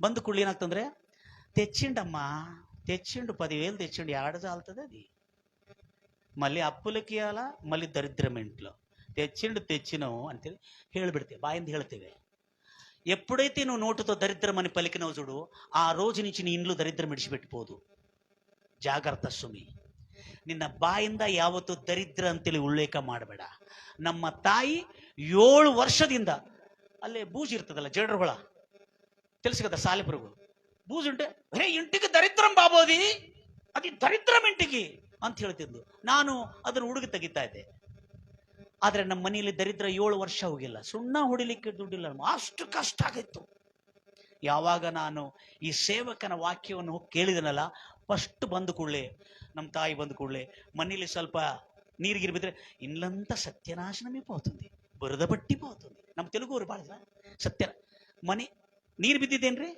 ಬಂದು ಕುಳ್ಳಿ ಏನಾಗ್ತಂದ್ರೆ తెచ్చిండమ్మా తెచ్చిండు పదివేలు తెచ్చిండు ఏడ చాలుతుంది అది మళ్ళీ అప్పులకి ఇవ్వాల మళ్ళీ దరిద్రం ఇంట్లో తెచ్చిండు తెచ్చినావు ಅಂತೇಳಿ ಹೇಳಿಬಿಡ್ತೇವೆ ಬಾಯಿಂದ ಹೇಳ್ತೇವೆ ఎప్పుడైతే నువ్వు నోటుతో దరిద్రం అని పలికినవు చూడు ఆ రోజు నుంచి నీ ఇంట్లో దరిద్రం విడిచిపెట్టిపోదు ಜಾಗ್ರತ ಸುಮಿ ನಿನ್ನ ಬಾಯಿಂದ ಯಾವತ್ತು ದರಿದ್ರ ಅಂತೇಳಿ ಉಲ್ಲೇಖ ಮಾಡಬೇಡ. ನಮ್ಮ ತಾಯಿ ಏಳು ವರ್ಷದಿಂದ ಅಲ್ಲೇ ಬೂಜಿ ಇರ್ತದಲ್ಲ ಜಡರ ಹುಳ. ತಿಳಿಸಿಕದ ಬೂಜ್ ಬೂಜುಂಟೆ ಹೇ, ಇಂಟಿಗೆ ದರಿದ್ರಂ ಬಾಬೋದಿ ಅದಿ ದರಿದ್ರಂ ಇಂಟಿಗೆ ಅಂತ ಹೇಳ್ತಿದ್ಲು ನಾನು ಅದನ್ನು ಹುಡುಗಿ ತೆಗಿತಾ ಇದ್ದೆ. ಆದರೆ ನಮ್ಮ ಮನೆಯಲ್ಲಿ ದರಿದ್ರ ಏಳು ವರ್ಷ ಹೋಗಿಲ್ಲ. ಸುಣ್ಣ ಹೊಡಿಲಿಕ್ಕೆ ದುಡ್ಡಿಲ್ಲ ಅಷ್ಟು ಕಷ್ಟ ಆಗಿತ್ತು. ಯಾವಾಗ ನಾನು ಈ ಸೇವಕನ ವಾಕ್ಯವನ್ನು ಕೇಳಿದನಲ್ಲ ಫಸ್ಟ್ ಬಂದು ಕೂಡಲೇ ನಮ್ಮ ತಾಯಿ ಬಂದು ಕೂಡಲೇ ಮನೇಲಿ ಸ್ವಲ್ಪ ನೀರಿಗಿರಿ ಬಿದ್ರೆ ఇల్లంతా సత్యనాశనమే పోతుంది బురద బట్టి పోతుంది ನಮ್ಮ తెలుగు ಬಾಳ ಸತ್ಯ ಮನೆ ನೀರು ಬಿದ್ದಿದ್ದೇನ್ರಿ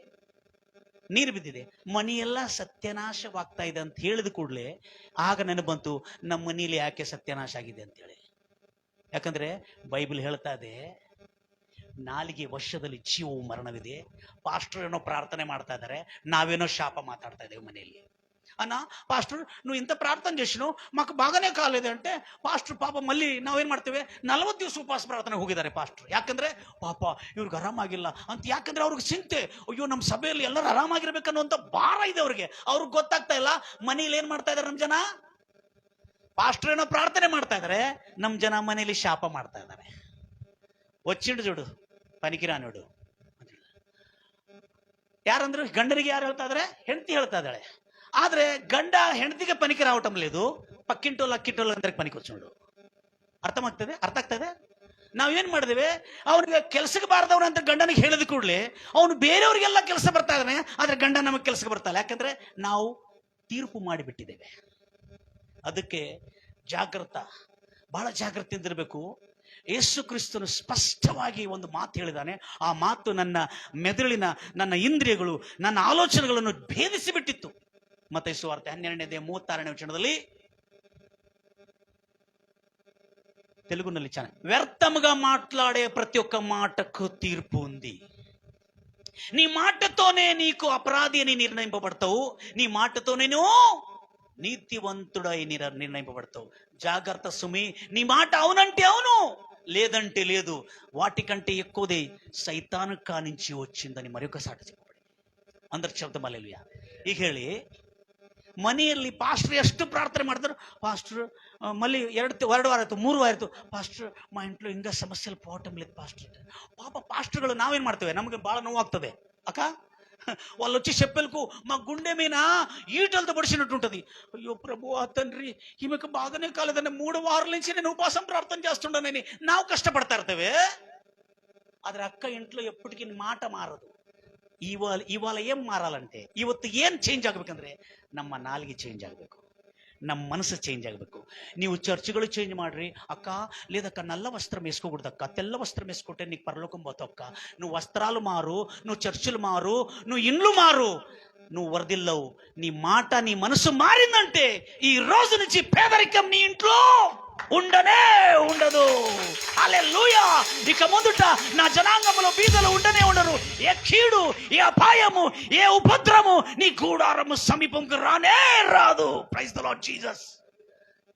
ನೀರು ಬಿದ್ದಿದೆ ಮನೆಯೆಲ್ಲ ಸತ್ಯನಾಶವಾಗ್ತಾ ಇದೆ ಅಂತ ಹೇಳಿದ ಕೂಡಲೇ ಆಗ ನನಗೆ ಬಂತು ನಮ್ಮ ಮನೆಯಲ್ಲಿ ಯಾಕೆ ಸತ್ಯನಾಶ ಆಗಿದೆ ಅಂತೇಳಿ ಯಾಕಂದ್ರೆ ಬೈಬಲ್ ಹೇಳ್ತಾ ಇದೆ ನಾಲಿಗೆ ವರ್ಷದಲ್ಲಿ ಜೀವವು ಮರಣವಿದೆ ಪಾಸ್ಟರ್ ಏನೋ ಪ್ರಾರ್ಥನೆ ಮಾಡ್ತಾ ಇದ್ದಾರೆ ನಾವೇನೋ ಶಾಪ మాట్లాడుతా ఇదేవి మనేలి అన్న పాస్టర్ నువ్వు ఇంత ప్రార్థన చేసినావు మాకు బాగానే కాలేదు అంటే పాస్టర్ ಪಾಪ ಮಲ್ಲಿ ನಾವೇನ್ ಮಾಡ್ತೇವೆ ನಲವತ್ತು ದಿವಸ ಉಪವಾಸ ಪ್ರಾರ್ಥನೆ ಹೋಗಿದ್ದಾರೆ ಪಾಸ್ಟರ್ ಯಾಕಂದ್ರೆ ಪಾಪ ಇವ್ರಿಗೆ ಆರಾಮಾಗಿಲ್ಲ ಅಂತ ಯಾಕಂದ್ರೆ ಅವ್ರಿಗೆ ಚಿಂತೆ ಅಯ್ಯೋ ನಮ್ಮ ಸಭೆಯಲ್ಲಿ ಎಲ್ಲರೂ ಆರಾಮಾಗಿರ್ಬೇಕನ್ನುವಂತ ಭಾರ ಇದೆ ಅವ್ರಿಗೆ ಅವ್ರಿಗೆ ಗೊತ್ತಾಗ್ತಾ ಇಲ್ಲ ಮನೇಲಿ ಏನ್ ಮಾಡ್ತಾ ಇದಾರೆ ನಮ್ಮ ಜನ ಪಾಸ್ಟರ್ ಏನೋ ಪ್ರಾರ್ಥನೆ ಮಾಡ್ತಾ ಇದಾರೆ ನಮ್ಮ ಜನ ಮನೇಲಿ ಶಾಪ ಮಾಡ್ತಾ ಇದ್ದಾರೆ వచ్చిండు చూడు ಪನಿಕಿರಾನೋಡು ಯಾರಂದ್ರು ಗಂಡನಿಗೆ ಯಾರು ಹೇಳ್ತಾ ಇದ್ರೆ? ಹೆಂಡತಿ ಹೇಳ್ತಾ ಇದ್ದಾಳೆ ಆದ್ರೆ ಗಂಡ ಹೆಂಡತಿಗೆ ಪನಿಕಿರ ಅವಟಮ್ ಇದು ಪಕ್ಕಿಂಟೋಲ್, ಅಕ್ಕಿಂಟೋಲ್ ಅಂದ್ರೆ ಪನಿಕೊಚ್ಕೊಂಡು ಅರ್ಥ ಆಗ್ತದೆ? ಅರ್ಥ ಆಗ್ತದೆ? ನಾವೇನ್ ಮಾಡಿದೇವೆ? ಅವ್ರಿಗೆ ಕೆಲಸಕ್ಕೆ ಬಾರದವನು ಅಂತ ಗಂಡನಿಗೆ ಹೇಳಿದ ಕೂಡಲೇ ಅವನು ಬೇರೆಯವ್ರಿಗೆಲ್ಲ ಕೆಲಸ ಬರ್ತಾ ಇದ್ದಾನೆ ಆದ್ರೆ ಗಂಡ ನಮಗೆ ಕೆಲಸಕ್ಕೆ ಬರ್ತಾಳೆ ಯಾಕಂದ್ರೆ ನಾವು ತೀರ್ಪು ಮಾಡಿಬಿಟ್ಟಿದ್ದೇವೆ. ಅದಕ್ಕೆ ಜಾಗ್ರತ, ಬಹಳ ಜಾಗ್ರತೆಯಿಂದ ಇರಬೇಕು ಯೇಸು ಕ್ರಿಸ್ತನು ಸ್ಪಷ್ಟವಾಗಿ ಒಂದು ಮಾತು ಹೇಳಿದಾನೆ. ಆ ಮಾತು ನನ್ನ ಮೆದುಳಿನ, ನನ್ನ ಇಂದ್ರಿಯಗಳು, ನನ್ನ ಆಲೋಚನೆಗಳನ್ನು ಭೇದಿಸಿ ಬಿಟ್ಟಿತ್ತು ಮತ್ತೆ ಸುವಾರ್ತೆ ಹನ್ನೆರಡನೇದೇ ಮೂವತ್ತಾರನೇ ವಿಚಾರದಲ್ಲಿ ತೆಲುಗುನಲ್ಲಿ ಚಾನೆ ವ್ಯರ್ಥಮಗ ಮಾತಾಡೆ ಪ್ರತಿಯೊಕ್ಕ ಮಾಟಕ್ಕೂ ತೀರ್ಪು ಹೊಂದಿ. ನೀ ಮಾಟತೋನೆ ನೀಕು ಅಪರಾಧಿ ನೀ ನಿರ್ಣಯಪಡ್ತವು ನೀ ಮಾಟತೋನೆ ನೀತಿವಂತುಡ ನಿರ್ಣಯಪಡ್ತವು ಜಾಗ್ರತ ಸುಮಿ, ನೀ ಮಾಟ ಅವನಂಟಿ ಅವನು. లేదంటే లేదు వాటికంటే ఎక్కువది సైతాను కానించి వచ్చిందని మరొకసారి చెప్పబడి అందరు చెప్తాం అల్లెలుయ ಈಗ ಹೇಳಿ ಮನೆಯಲ್ಲಿ ಪಾಸ್ಟ್ರ್ ಎಷ್ಟು ಪ್ರಾರ್ಥನೆ ಮಾಡ್ತಾರೆ ಪಾಸ್ಟ್ರ್ ಮಲ್ಲಿ ಎರಡು ಎರಡು ವಾರ ಆಯಿತು ಮೂರು ವಾರ ಆಯಿತು ಪಾಸ್ಟ್ರ್ ಮಾ ಇಂಟ್ಲು ಹಿಂಗೆ ಸಮಸ್ಯೆಲಿ ಪ್ರಾಬ್ಲಮ್ ಇಲ್ಲ ಪಾಸ್ಟ್ರ್ ಪಾಪ ಪಾಸ್ಟ್ರ್ಗಳು ನಾವೇನು ಮಾಡ್ತೇವೆ? ನಮಗೆ ಭಾಳ ನೋವಾಗ್ತದೆ ಅಕ್ಕ? వాళ్ళు వచ్చి చెప్పలకు మా గుండె మీద ఈటలతో పడిచినట్టుంటుంది అయ్యో ప్రభు ఆ తండ్రి ఈమెకు బాగానే కాలేదని మూడు వారాల నుంచి నేను ఉపాసం ప్రార్థన చేస్తుండనని నా కష్టపడతారు తవే. అది అక్క ఇంట్లో ఎప్పటికీ మాట మారదు. ఇవాళ ఇవాళ ఏం మారాలంటే ಇವತ್ತು ఏం చేంజ్ ಆಗಬೇಕಂದ್ರೆ నమ్మ ನಾಲಿಗೆ చేంజ్ ఆగబేకు. ನಮ್ಮ ಮನಸ್ಸು ಚೇಂಜ್ ಆಗಬೇಕು. ನೀವು ಚರ್ಚ್ಗಳು ಚೇಂಜ್ ಮಾಡ್ರಿ అక్క లేదక్క నల్ల వస్త్రం వేసుకోకూడదు అక్క తెల్ల వస్త్రం వేసుకుంటే నీకు పరలోకం పోతావు అక్క. నువ్వు వస్త్రాలు మారు నువ్వు చర్చిలు మారు నువ్వు ఇండ్లు మారు. నువ్వు వరదిల్లవు. నీ మాట నీ మనసు మారిందంటే ఈ రోజు నుంచి పేదరికం నీ ఇంట్లో ఉండనే ఉండదు. అలే లూయా ఇక ముందుట నా జనాంగంలో బీదలు ఉండనే ఉండరు. ఏ కీడు ఏ అపాయము ఏ ఉపద్రము నీ గూడారము సమీపంకు రానే రాదు. ప్రైజ్ ద లాడ్ జీసస్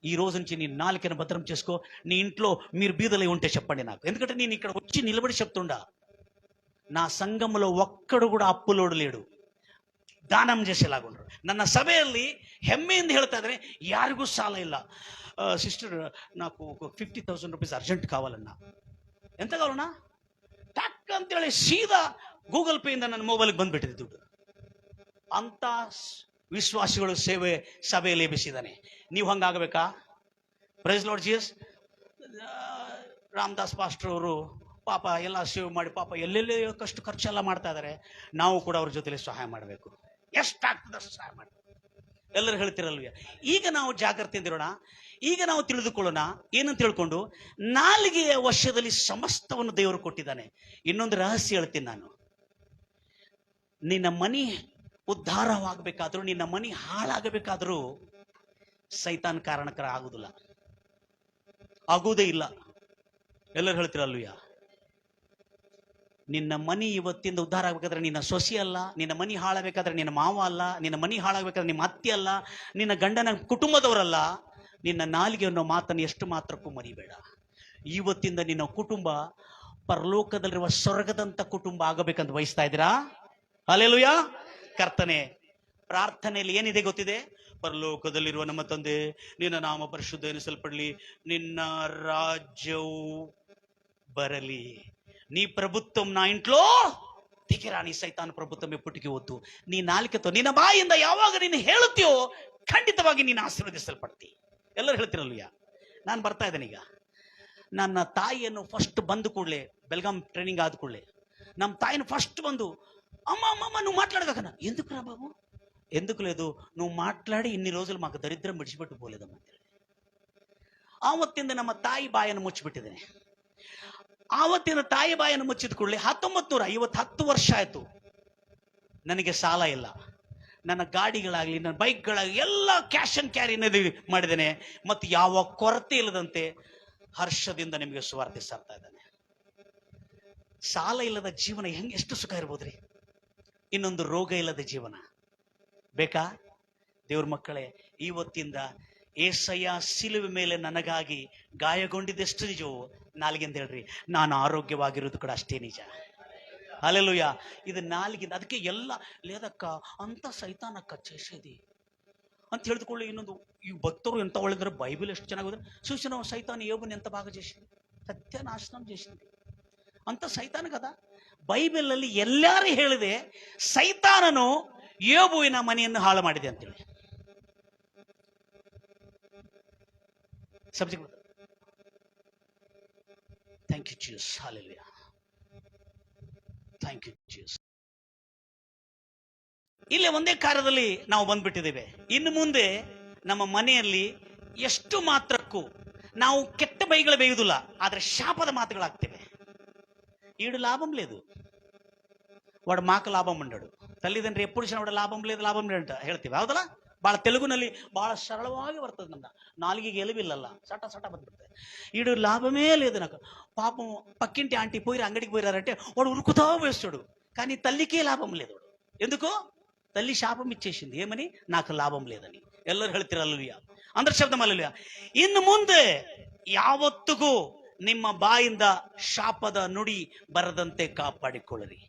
ఈ రోజు నుంచి నీ నాలికను భద్రం చేసుకో. నీ ఇంట్లో మీరు బీదలు ఉంటే చెప్పండి నాకు. ఎందుకంటే నేను ఇక్కడ వచ్చి నిలబడి చెప్తుండా. నా సంఘంలో ఒక్కడు కూడా అప్పులోడు లేడు. ದಾನಂ చేసేలాగుండ్రు ನನ್ನ ಸಭೆಯಲ್ಲಿ ಹೆಮ್ಮೆಯಿಂದ ಹೇಳ್ತಾ ಇದ್ದಾರೆ ಯಾರಿಗೂ ಸಾಲ ಇಲ್ಲ ಸಿಸ್ಟರ್ నాకు ఒక ఫిఫ్టీ థౌసండ్ రూపీస్ అర్జెంట్ కావాలన్నా ఎంత కావాలన్నా ಟಕ್ ಅಂತೇಳಿ ಸೀದಾ ಗೂಗಲ್ ಪೇಯಿಂದ ನನ್ನ ಮೊಬೈಲ್ಗೆ ಬಂದ್ಬಿಟ್ಟಿದೆ ದುಡ್ಡು ಅಂತ ಸ್- ವಿಶ್ವಾಸಿಗಳು ಸೇವೆ ಸಭೆಯಲ್ಲಿ ಎಬ್ಬಿಸಿದ್ದಾನೆ ನೀವು ಹಂಗಾಗಬೇಕಾ praise Lord Jesus Ramdas pastor ಅವರು ಪಾಪ ಎಲ್ಲ ಸೇವ್ ಮಾಡಿ ಪಾಪ ಎಲ್ಲೆಲ್ಲಿ ಕಷ್ಟು ಖರ್ಚೆಲ್ಲ ಮಾಡ್ತಾ ಇದ್ದಾರೆ ನಾವು ಕೂಡ ಅವ್ರ ಜೊತೆಲಿ ಸಹಾಯ ಮಾಡಬೇಕು ಎಷ್ಟಾಗ್ತದೆ ಸಹಾಯ ಮಾಡಿ ಎಲ್ಲರೂ ಹೇಳ್ತಿರಲ್ವೇ? ಈಗ ನಾವು ಜಾಗೃತಿಯಿಂದಿರೋಣ ಈಗ ನಾವು ತಿಳಿದುಕೊಳ್ಳೋಣ, ಏನಂತ ತಿಳ್ಕೊಂಡು, ನಾಲಿಗೆಯ ವರ್ಷದಲ್ಲಿ ಸಮಸ್ತವನ್ನು ದೇವರು ಕೊಟ್ಟಿದ್ದಾನೆ. ಇನ್ನೊಂದು ರಹಸ್ಯ ಹೇಳ್ತೀನಿ ನಾನು. ನಿನ್ನ ಮನಿ ಉದ್ಧಾರವಾಗಬೇಕಾದ್ರೂ, ನಿನ್ನ ಮನಿ ಹಾಳಾಗಬೇಕಾದ್ರೂ ಸೈತಾನ್ ಕಾರಣಕರ ಆಗುದಿಲ್ಲ ಆಗುವುದೇ ಇಲ್ಲ. ಎಲ್ಲರೂ ಹೇಳ್ತಿರಲ್ವಯ್ಯ ನಿನ್ನ ಮನಿ ಇವತ್ತಿಂದ ಉದ್ಧಾರ ಆಗ್ಬೇಕಾದ್ರೆ ನಿನ್ನ ಸೊಸಿ ಅಲ್ಲ, ನಿನ್ನ ಮನಿ ಹಾಳಬೇಕಾದ್ರೆ ನಿನ್ನ ಮಾವ ಅಲ್ಲ, ನಿನ್ನ ಮನಿ ಹಾಳಾಗಬೇಕಾದ್ರೆ ನಿಮ್ಮ ಅತ್ತೆ ಅಲ್ಲ, ನಿನ್ನ ಗಂಡನ ಕುಟುಂಬದವರಲ್ಲ, ನಿನ್ನ ನಾಲಿಗೆ ಅನ್ನೋ ಮಾತನ್ನು ಎಷ್ಟು ಮಾತ್ರಕ್ಕೂ ಮರಿಬೇಡ. ಇವತ್ತಿಂದ ನಿನ್ನ ಕುಟುಂಬ ಪರಲೋಕದಲ್ಲಿರುವ ಸ್ವರ್ಗದಂತ ಕುಟುಂಬ ಆಗಬೇಕಂತ ಬಯಸ್ತಾ ಇದ್ದೀರಾ? ಅಲ್ಲೆಲುಯ ಕರ್ತನೆ, ಪ್ರಾರ್ಥನೆಯಲ್ಲಿ ಏನಿದೆ ಗೊತ್ತಿದೆ? ಪರಲೋಕದಲ್ಲಿರುವ ನಮ್ಮ ತಂದೆ, ನಿನ್ನ ನಾಮ ಪರಿಶುದ್ಧ ಎನಿಸಲ್ಪಡಲಿ, ನಿನ್ನ ರಾಜ್ಯವು ಬರಲಿ. నీ ప్రభుత్వం నా ఇంట్లో దిగిరా నీ సైతాన్ ప్రభుత్వం ఎప్పటికీ వద్దు నీ నాలికతో ನಿನ್ನ ಬಾಯಿಂದ ಯಾವಾಗ ನೀನು ಹೇಳುತ್ತೀಯೋ ಖಂಡಿತವಾಗಿ ನೀನು ಆಶೀರ್ವದಿಸಲ್ಪಡ್ತಿ ಎಲ್ಲರೂ ಹೇಳ್ತಿರಲ್ವಯ್ಯ ನಾನು ಬರ್ತಾ ಇದ್ದೇನೆ ಈಗ ನನ್ನ ತಾಯಿಯನ್ನು ಫಸ್ಟ್ ಬಂದ ಕೂಡಲೇ ಬೆಲ್ಗಾಂ ಟ್ರೈನಿಂಗ್ ಆದ ಕೂಡಲೇ ನಮ್ಮ ತಾಯಿನ ಫಸ್ಟ್ ಬಂದು అమ్మ అమ్మ అమ్మ నువ్వు మాట్లాడగకనా ఎందుకురా బాబు ఎందుకు లేదు నువ్వు మాట్లాడి ఇన్ని రోజులు మాకు దరిద్రం విడిచిపెట్టు పోలేదమ్మా ಅಂತೇಳಿ ಆವತ್ತಿಂದ ನಮ್ಮ ತಾಯಿ ಬಾಯನ್ನು ಮುಚ್ಚಿಬಿಟ್ಟಿದ್ದೇನೆ ಆವತ್ತಿನ ತಾಯಿ ಬಾಯನ್ನು ಮುಚ್ಚಿದ ಕೂಡಲೇ ಹತ್ತೊಂಬತ್ತು ನೂರ ಐವತ್ತು ಹತ್ತು ವರ್ಷ ಆಯಿತು. ನನಗೆ ಸಾಲ ಇಲ್ಲ. ನನ್ನ ಗಾಡಿಗಳಾಗಲಿ, ನನ್ನ ಬೈಕ್ಗಳಾಗಲಿ, ಎಲ್ಲ ಕ್ಯಾಶ್ ಆ್ಯಂಡ್ ಕ್ಯಾರಿ ಮಾಡಿದ್ದೇನೆ. ಮತ್ತು ಯಾವ ಕೊರತೆ ಇಲ್ಲದಂತೆ ಹರ್ಷದಿಂದ ನಿಮಗೆ ಸುವಾರ್ತೆ ಸಾರ್ತಾ ಇದ್ದಾನೆ. ಸಾಲ ಇಲ್ಲದ ಜೀವನ ಹೆಂಗೆ ಎಷ್ಟು ಸುಖ ಇರ್ಬೋದ್ರಿ? ಇನ್ನೊಂದು ರೋಗ ಇಲ್ಲದ ಜೀವನ. ಬೇಕಾ? ದೇವ್ರ ಮಕ್ಕಳೇ, ಇವತ್ತಿಂದ ಏಸಯ್ಯ ಸಿಲುವೆ ಮೇಲೆ ನನಗಾಗಿ ಗಾಯಗೊಂಡಿದ್ದೆಷ್ಟು ನಿಜವು ನಾಲ್ಗೆಂದು ಹೇಳ್ರಿ. ನಾನು ಆರೋಗ್ಯವಾಗಿರೋದು ಕೂಡ ಅಷ್ಟೇ ನಿಜ. ಅಲ್ಲೆಲ್ಲೂಯ್ಯ ಇದು ನಾಲ್ಗಿಂದ ಅದಕ್ಕೆ ಎಲ್ಲ ಲೇದಕ್ಕ ಅಂತ ಸೈತಾನಕ್ಕ ಚೇಷದಿ ಅಂತ ಹೇಳಿದುಕೊಳ್ಳಿ ಇನ್ನೊಂದು ಈ ಭಕ್ತರು ಎಂತ ಒಳ್ಳೆದ್ರೆ ಬೈಬಲ್ ಎಷ್ಟು ಚೆನ್ನಾಗಿದೆ ಸೂಚನ ಸೈತಾನ ಯೋಬನ್ ಎಂತ ಭಾಗ ಚೇಸಿದೆ ಸತ್ಯನಾಶನಂ ಚೇಸಿದೆ ಅಂತ ಸೈತಾನ ಕದ ಬೈಬಲ್ ಅಲ್ಲಿ ಎಲ್ಲಾರು ಹೇಳಿದೆ, ಸೈತಾನನು ಯೋಬುವಿನ ಮನೆಯನ್ನು ಹಾಳು ಮಾಡಿದೆ ಅಂತೇಳಿ subject thank you Jesus hallelujah thank you Jesus ಇಲ್ಲಿ ಒಂದೇ ಕಾರ್ಯದಲ್ಲಿ ನಾವು ಬಂದ್ಬಿಟ್ಟಿದ್ದೇವೆ ಇನ್ನು ಮುಂದೆ ನಮ್ಮ ಮನೆಯಲ್ಲಿ ಎಷ್ಟು ಮಾತ್ರಕ್ಕೂ ನಾವು ಕೆಟ್ಟ ಬೈಗಳು ಬೇಯುವುದಿಲ್ಲ ಆದ್ರೆ ಶಾಪದ ಮಾತುಗಳಾಗ್ತೇವೆ ఈడు లాభం లేదు వాడు మాకు లాభం ఉండడు తల్లిదండ్రి ఎప్పుడు చూసినా వాడు లాభం లేదు లాభం లేదు ಅಂತ ಹೇಳ್ತೀವಿ ಹೌದಲ್ಲ ಭಾಳ ತೆಲುಗುನಲ್ಲಿ ಬಹಳ ಸರಳವಾಗಿ ಬರ್ತದೆ ನಮ್ದು. ನಾಲ್ಗಿಗೆ ಎಲುಬಿಲ್ಲಲ್ಲ, ಸಟ ಸಟ ಬಂದ್ಬಿಡ್ತದೆ ಇಡು ಲಾಭమే లేదు నాకు ಪಾಪ ಪಕ್ಕಿಂಟಿ ಆಂಟಿ పోయి ಅಂಗಡಿಗೆ పోయినారంటే వాడు ఉరుకుతా ಬಯಸ್ತಾಡು కానీ ತಲ್ಲಿಕೆ లాభం లేదు ಎಂದಕೋ? ತಲ್ಲಿ శాపం ఇచ్చేసింది ಏಮನಿ ನಾಲ್ಕು లాభం లేదని ಎಲ್ಲರೂ ಹೇಳ್ತೀರ ಅಲ್ಲುಯ್ಯ? ಅಂದ್ರ ಶಬ್ದ ಮಲ್ಲುಯ್ಯ ಇನ್ನು ಮುಂದೆ ಯಾವತ್ತಿಗೂ ನಿಮ್ಮ ಬಾಯಿಂದ ಶಾಪದ ನುಡಿ ಬರದಂತೆ ಕಾಪಾಡಿಕೊಳ್ಳಿರಿ.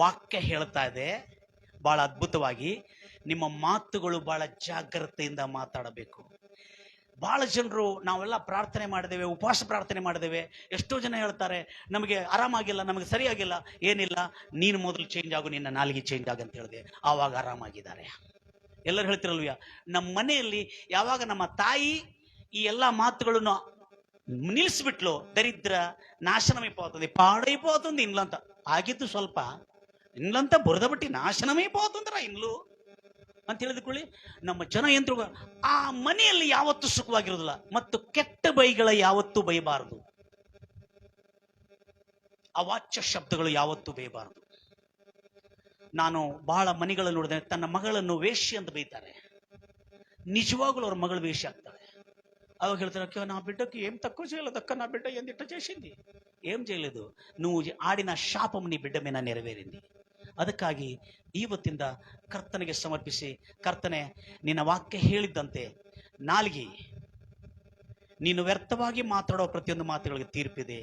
ವಾಕ್ಯ ಹೇಳ್ತಾ ಇದೆ ಬಹಳ ಅದ್ಭುತವಾಗಿ. ನಿಮ್ಮ ಮಾತುಗಳು ಬಹಳ ಜಾಗ್ರತೆಯಿಂದ ಮಾತಾಡಬೇಕು. ಬಹಳ ಜನರು ನಾವೆಲ್ಲ ಪ್ರಾರ್ಥನೆ ಮಾಡಿದ್ದೇವೆ, ಉಪವಾಸ ಪ್ರಾರ್ಥನೆ ಮಾಡಿದ್ದೇವೆ. ಎಷ್ಟೋ ಜನ ಹೇಳ್ತಾರೆ, ನಮಗೆ ಆರಾಮಾಗಿಲ್ಲ, ನಮಗೆ ಸರಿಯಾಗಿಲ್ಲ. ಏನಿಲ್ಲ, ನೀನು ಮೊದಲು ಚೇಂಜ್ ಆಗು, ನಿನ್ನ ನಾಲಿಗೆ ಚೇಂಜ್ ಆಗು ಆಗಂತ ಹೇಳಿದೆ. ಆವಾಗ ಆರಾಮಾಗಿದ್ದಾರೆ. ಎಲ್ಲರೂ ಹೇಳ್ತಿರಲ್ವ್ಯಾ ನಮ್ಮ ಮನೆಯಲ್ಲಿ ಯಾವಾಗ ನಮ್ಮ ತಾಯಿ ಈ ಎಲ್ಲ ಮಾತುಗಳನ್ನು ನಿಲ್ಲಿಸ್ಬಿಟ್ಲು, ದರಿದ್ರ ನಾಶನಮೇ ಪೋತಂದೆ ಪಾಡೈ ಪೋತಂದು ಇನ್ಲಂತ. ಆಗಿದ್ದು ಸ್ವಲ್ಪ, ಇನ್ಲಂತ ಬುರದ ఇండ్లంతా ನಾಶನಮೇ నాశనమైపోతుందిరా ಇನ್ಲು? ಅಂತ ತಿಳಿದುಕೊಳ್ಳಿ ನಮ್ಮ ಜನ ಎಂದ್ರು ಆ ಮನೆಯಲ್ಲಿ ಯಾವತ್ತು ಸುಖವಾಗಿರೋದಿಲ್ಲ ಮತ್ತು ಕೆಟ್ಟ ಬೈಗಳ ಯಾವತ್ತೂ ಬೈಬಾರದು ಅವಾಚ್ಯ ಶಬ್ದಗಳು ಯಾವತ್ತೂ ಬೈಬಾರದು ನಾನು ಬಹಳ ಮನೆಗಳನ್ನು ನೋಡಿದೆ, ತನ್ನ ಮಗಳನ್ನು ವೇಷಿ ಅಂತ ಬೈತಾರೆ. ನಿಜವಾಗ್ಲೂ ಅವ್ರ ಮಗಳು ವೇಷಿ ಆಗ್ತಾಳೆ. ಅವಾಗ ಹೇಳ್ತಾರೆ, ಅಕ್ಕ, ನಾ ಬಿಡ್ಡಕ್ಕೆ ಏం ತಕ್ಕೋ చేయలేదు ತಕ್ಕ ನಾ బిడ్డ ಎಂದಿಟ್ಟ చేసింది ఏం చేయలేదు ನೀವು ಆಡಿನ శాపం ನೀ ಬಿಡ್ಡ ಮೇನ ನೆರವೇರಿಂದಿ ಅದಕ್ಕಾಗಿ ಇವತ್ತಿಂದ ಕರ್ತನಿಗೆ ಸಮರ್ಪಿಸಿ, ಕರ್ತನೆ, ನಿನ್ನ ವಾಕ್ಯ ಹೇಳಿದ್ದಂತೆ ನಾಲ್ಗಿ, ನೀನು ವ್ಯರ್ಥವಾಗಿ ಮಾತಾಡೋ ಪ್ರತಿಯೊಂದು ಮಾತುಗಳಿಗೆ ತೀರ್ಪಿದೆ.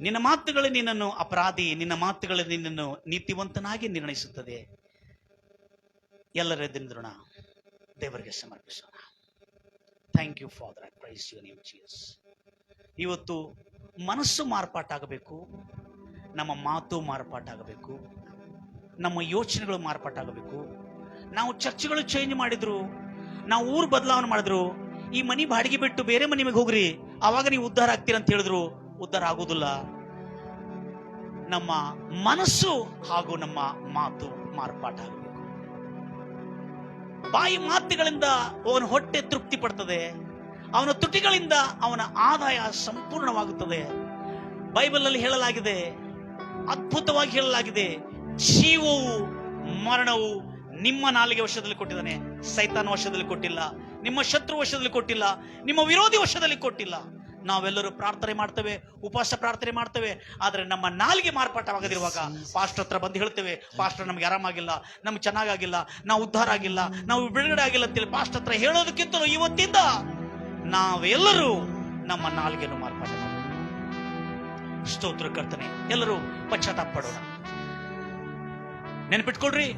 ನಿನ್ನ ಮಾತುಗಳು ನಿನ್ನನ್ನು ಅಪರಾಧಿ, ನಿನ್ನ ಮಾತುಗಳು ನಿನ್ನನ್ನು ನೀತಿವಂತನಾಗಿ ನಿರ್ಣಯಿಸುತ್ತದೆ. ಎಲ್ಲರ ಎದುರಿದ್ರೋಣ ದೇವರಿಗೆ ಸಮರ್ಪಿಸೋಣ. Thank you father I praise you name Jesus ಇವತ್ತು ಮನಸ್ಸು ಮಾರ್ಪಾಟಾಗಬೇಕು. ನಮ್ಮ ಮಾತು ಮಾರ್ಪಾಟಾಗಬೇಕು. ನಮ್ಮ ಯೋಚನೆಗಳು ಮಾರ್ಪಾಟಾಗಬೇಕು. ನಾವು ಚರ್ಚ್ಗಳು ಚೇಂಜ್ ಮಾಡಿದ್ರು, ನಾವು ಊರು ಬದಲಾವಣೆ ಮಾಡಿದ್ರು, ಈ ಮನಿ ಬಾಡಿಗೆ ಬಿಟ್ಟು ಬೇರೆ ಮನೆಗೆ ಹೋಗ್ರಿ ಅವಾಗ ನೀವು ಉದ್ಧಾರ ಆಗ್ತೀರ ಅಂತ ಹೇಳಿದ್ರು, ಉದ್ಧಾರ ಆಗುದಿಲ್ಲ. ನಮ್ಮ ಮನಸ್ಸು ಹಾಗೂ ನಮ್ಮ ಮಾತು ಮಾರ್ಪಾಟಾಗಬೇಕು. ಬಾಯಿ ಮಾತುಗಳಿಂದ ಅವನ ಹೊಟ್ಟೆ ತೃಪ್ತಿ ಪಡ್ತದೆ, ಅವನ ತುಟಿಗಳಿಂದ ಅವನ ಆದಾಯ ಸಂಪೂರ್ಣವಾಗುತ್ತದೆ. ಬೈಬಲ್ ಅಲ್ಲಿ ಹೇಳಲಾಗಿದೆ ಅದ್ಭುತವಾಗಿ ಹೇಳಲಾಗಿದೆ. ಜೀವವು, ಮರಣವು ನಿಮ್ಮ ನಾಲಿಗೆ ವಶದಲ್ಲಿ ಕೊಟ್ಟಿದ್ದಾನೆ. ಸೈತಾನ ವಶದಲ್ಲಿ ಕೊಟ್ಟಿಲ್ಲ. ನಿಮ್ಮ ಶತ್ರು ವಶದಲ್ಲಿ ಕೊಟ್ಟಿಲ್ಲ. ನಿಮ್ಮ ವಿರೋಧಿ ವಶದಲ್ಲಿ ಕೊಟ್ಟಿಲ್ಲ. ನಾವೆಲ್ಲರೂ ಪ್ರಾರ್ಥನೆ ಮಾಡ್ತೇವೆ, ಉಪವಾಸ ಪ್ರಾರ್ಥನೆ ಮಾಡ್ತೇವೆ. ಆದರೆ ನಮ್ಮ ನಾಲಿಗೆ ಮಾರ್ಪಾಟವಾಗದಿರುವಾಗ ಪಾಸ್ಟರ್ ಹತ್ರ ಬಂದು ಹೇಳ್ತೇವೆ, ಪಾಸ್ಟರ್, ನಮ್ಗೆ ಆರಾಮಾಗಿಲ್ಲ, ನಮ್ಗೆ ಚೆನ್ನಾಗಾಗಿಲ್ಲ, ನಾವು ಉದ್ಧಾರ ಆಗಿಲ್ಲ, ನಾವು ಬಿಡುಗಡೆ ಆಗಿಲ್ಲ ಅಂತೇಳಿ ಪಾಸ್ಟ್ ಹತ್ರ ಹೇಳೋದಕ್ಕಿಂತಲೂ ಇವತ್ತಿಂದ ನಾವೆಲ್ಲರೂ ನಮ್ಮ ನಾಲಿಗೆಯನ್ನು ಮಾರ್ಪಾಟ ಸ್ತೋತ್ರ ಕರ್ತನೆ ಎಲ್ಲರೂ ಪಶ್ಚಾತ್ತಾಪ ಪಡೋಣ ನೆನ್ಪಿಟ್ಕೊಳ್ರಿ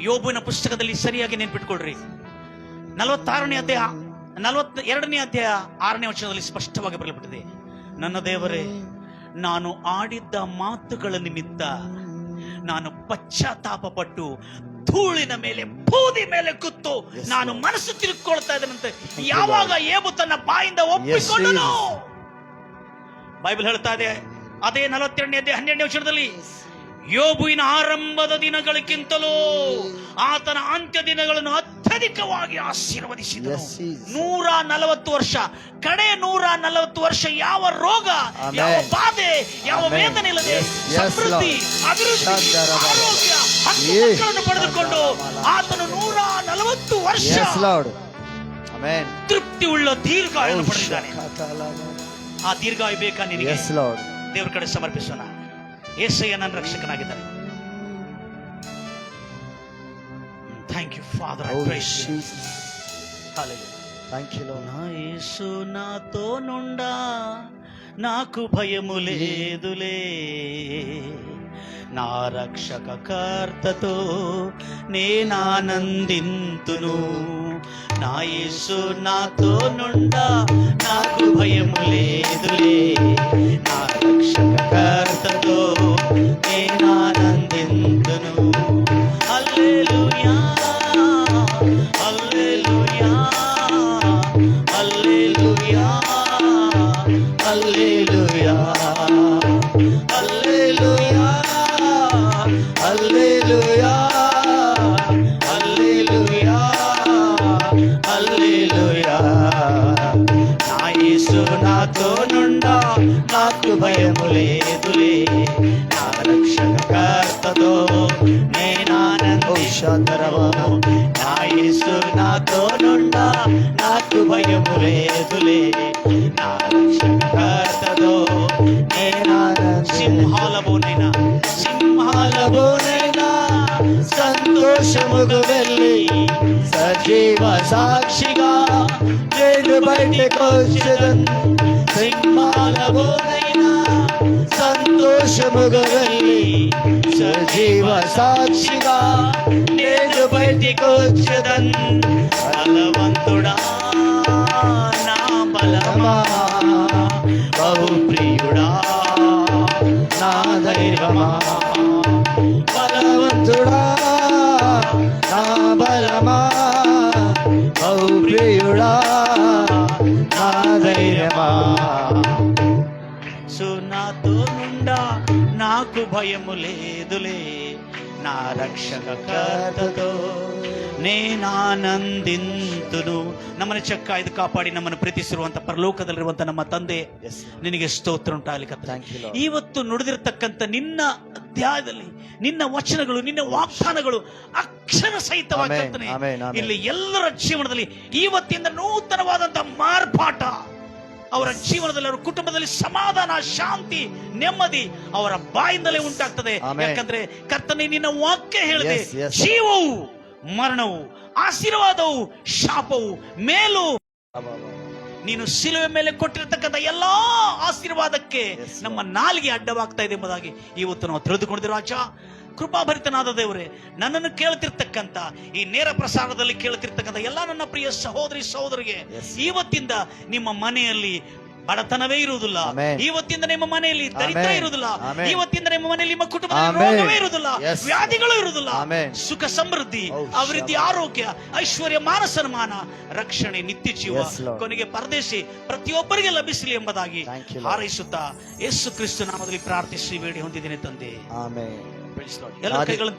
ಯೋಬುವಿನ ಪುಸ್ತಕದಲ್ಲಿ ಸರಿಯಾಗಿ ನೆನ್ಪಿಟ್ಕೊಳ್ರಿ. ನಲವತ್ತಾರನೇ ಅಧ್ಯಾಯ ನಲವತ್ತ ಎರಡನೇ ಅಧ್ಯಾಯ ಆರನೇ ವಚನದಲ್ಲಿ ಸ್ಪಷ್ಟವಾಗಿ ಬರಲ್ಪಟ್ಟಿದೆ ನನ್ನ ದೇವರೇ ನಾನು ಆಡಿದ್ದ ಮಾತುಗಳ ನಿಮಿತ್ತ ನಾನು ಪಶ್ಚಾತ್ತಾಪ ಪಟ್ಟು ಧೂಳಿನ ಮೇಲೆ ಬೂದಿ ಮೇಲೆ ಕುತ್ತು ನಾನು. ಮನಸ್ಸು ತಿರುಗಿಕೊಳ್ತಾ ಇದ್ದೇನಂತೆ. ಯಾವಾಗ ಏಬು ತನ್ನ ಬಾಯಿಂದ ಒಪ್ಪಿಕೊಂಡನು ಬೈಬಲ್ ಹೇಳ್ತಾ ಇದೆ ಅದೇ ನಲವತ್ತೆರಡನೇ ಅಧ್ಯಾಯ ಹನ್ನೆರಡನೇ ವರ್ಷದಲ್ಲಿ ಯೋಬುವಿನ ಆರಂಭದ ದಿನಗಳಿಗಿಂತಲೂ ಆತನ ಅಂತ್ಯ ದಿನಗಳನ್ನು ಅತ್ಯಧಿಕವಾಗಿ ಆಶೀರ್ವದಿಸಿದ. ನೂರ ನಲವತ್ತು ವರ್ಷ ಕಡೆ ನೂರ ನಲವತ್ತು ವರ್ಷ ಯಾವ ರೋಗ ಯಾವ ಬಾಧೆ ಯಾವ. ವೇದನೆ ಇಲ್ಲದೆ ಸಮೃದ್ಧಿ. ಅಭಿವೃದ್ಧಿ. ಆರೋಗ್ಯ ಮಕ್ಕಳನ್ನು ಪಡೆದುಕೊಂಡು ಆತನು ನೂರ ನಲವತ್ತು ವರ್ಷ. ತೃಪ್ತಿ ಉಳ್ಳ ದೀರ್ಘಾಯು Oh, ಪಡೆದಿದ್ದಾನೆ. ಆ ದೀರ್ಘಾಯು ಬೇಕಾ ನಿನಗೆ Yes, Lord. ದೇವರ ಕಡೆ ಸಮರ್ಪಿಸೋಣ ಏಸಯ್ಯ ನನ್ನ ರಕ್ಷಕನಾಗಿದ್ದಾನೆ thank you father I Oh, praise Jesus. Thank you, Lord. నా యేసు నాతో నుండా నాకు భయము లేదులే నా రక్షక కర్తతో నేనానందింతును. నా యేసు నాతో నుండా నాకు భయము లేదులే. నా రక్షక కర్తతో నేనానందింతును. సంతోషముగా వెళ్ళి సజీవ సాక్షిగా నేను బయటికొచ్చదన్ బలవంతుడా నా బలమా? బహు ప్రియుడా నా దైవమా బలవంతుడా భయము లేదులే నా రక్షక ಕರ್ತತೋ ನೇನಾನಂದಿಂತುನು ನಮ್ಮನ್ನು ಚಕ್ಕಾಯ್ದು ಕಾಪಾಡಿ ನಮ್ಮನ್ನು ಪ್ರೀತಿಸಿರುವಂತ ಪರಲೋಕದಲ್ಲಿರುವಂತ ನಮ್ಮ ತಂದೆ Yes, ನಿನಗೆ ಸ್ತೋತ್ರ ಉಂಟಾಗಲಿ ಕರ್ತನೆ. Thank you, Lord. ಇವತ್ತು ನುಡಿದಿರ್ತಕ್ಕಂಥ ನಿನ್ನ ಅಧ್ಯಾಯದಲ್ಲಿ ನಿನ್ನ ವಚನಗಳು ನಿನ್ನ ವಾಗ್ದಾನಗಳು ಅಕ್ಷರ ಸಹಿತವಾಗಿ Amen, ಕರ್ತನೆ, amen, amen. ಇಲ್ಲಿ ಎಲ್ಲರ ಜೀವನದಲ್ಲಿ ಇವತ್ತಿಂದ ನೂತನವಾದಂತ ಮಾರ್ಪಾಟ ಅವರ ಜೀವನದಲ್ಲಿ ಅವರ ಕುಟುಂಬದಲ್ಲಿ ಸಮಾಧಾನ ಶಾಂತಿ ನೆಮ್ಮದಿ ಅವರ ಬಾಯಿಂದಲೇ ಉಂಟಾಗ್ತದೆ. ಯಾಕಂದ್ರೆ ಕರ್ತನೆ ನಿನ್ನ ವಾಕ್ಯ ಹೇಳಿದೆ. ಜೀವವು ಮರಣವು ಆಶೀರ್ವಾದವು ಶಾಪವು ಮೇಲು. ನೀನು ಸಿಲುವೆ ಮೇಲೆ ಕೊಟ್ಟಿರತಕ್ಕಂಥ ಎಲ್ಲಾ ಆಶೀರ್ವಾದಕ್ಕೆ ನಮ್ಮ ನಾಲಿಗೆ ಅಡ್ಡವಾಗ್ತಾ ಇದೆ ಎಂಬುದಾಗಿ ಇವತ್ತು ನಾವು ತಿಳಿದುಕೊಂಡಿದ್ದೀವಿ ರಾಜ. ಕೃಪಾಭರಿತನಾದ ದೇವರೇ ನನ್ನನ್ನು ಕೇಳ್ತಿರ್ತಕ್ಕಂಥ ಈ ನೇರ ಪ್ರಸಾರದಲ್ಲಿ ಕೇಳ್ತಿರ್ತಕ್ಕಂಥ ಎಲ್ಲ ನನ್ನ ಪ್ರಿಯ ಸಹೋದರಿ ಸಹೋದರಿಗೆ. ಇವತ್ತಿಂದ ನಿಮ್ಮ ಮನೆಯಲ್ಲಿ ಬಡತನವೇ ಇರುವುದಿಲ್ಲ. ಇವತ್ತಿಂದ ನಿಮ್ಮ ಮನೆಯಲ್ಲಿ ದರಿದ್ರ. ಇರುವುದಿಲ್ಲ ಇವತ್ತಿಂದ ನಿಮ್ಮ ಮನೆಯಲ್ಲಿ ನಿಮ್ಮ ಕುಟುಂಬದಲ್ಲಿ. ರೋಗವೇ ಇರುವುದಿಲ್ಲ. ವ್ಯಾಧಿಗಳು ಇರುವುದಿಲ್ಲ ಸುಖ ಸಮೃದ್ಧಿ Oh, ಅಭಿವೃದ್ಧಿ ಆರೋಗ್ಯ ಐಶ್ವರ್ಯ ಮಾನ ಸನ್ಮಾನ ರಕ್ಷಣೆ ನಿತ್ಯ ಜೀವ ಕೊನೆಗೆ ಪರದೇಶಿ ಪ್ರತಿಯೊಬ್ಬರಿಗೆ ಲಭಿಸಲಿ ಎಂಬುದಾಗಿ ಹಾರೈಸುತ್ತಾ ಯೇಸು ಕ್ರಿಸ್ತು ನಾಮದಲ್ಲಿ ಪ್ರಾರ್ಥಿಸಿ ಬೇಡಿ ಹೊಂದಿದ್ದೇನೆ ತಂದೆ Amen. ಪ್ರೈಸ್ ಲಾರ್ಡ್ ಎಲ್ಲ ಕೈಗಳನ್ನು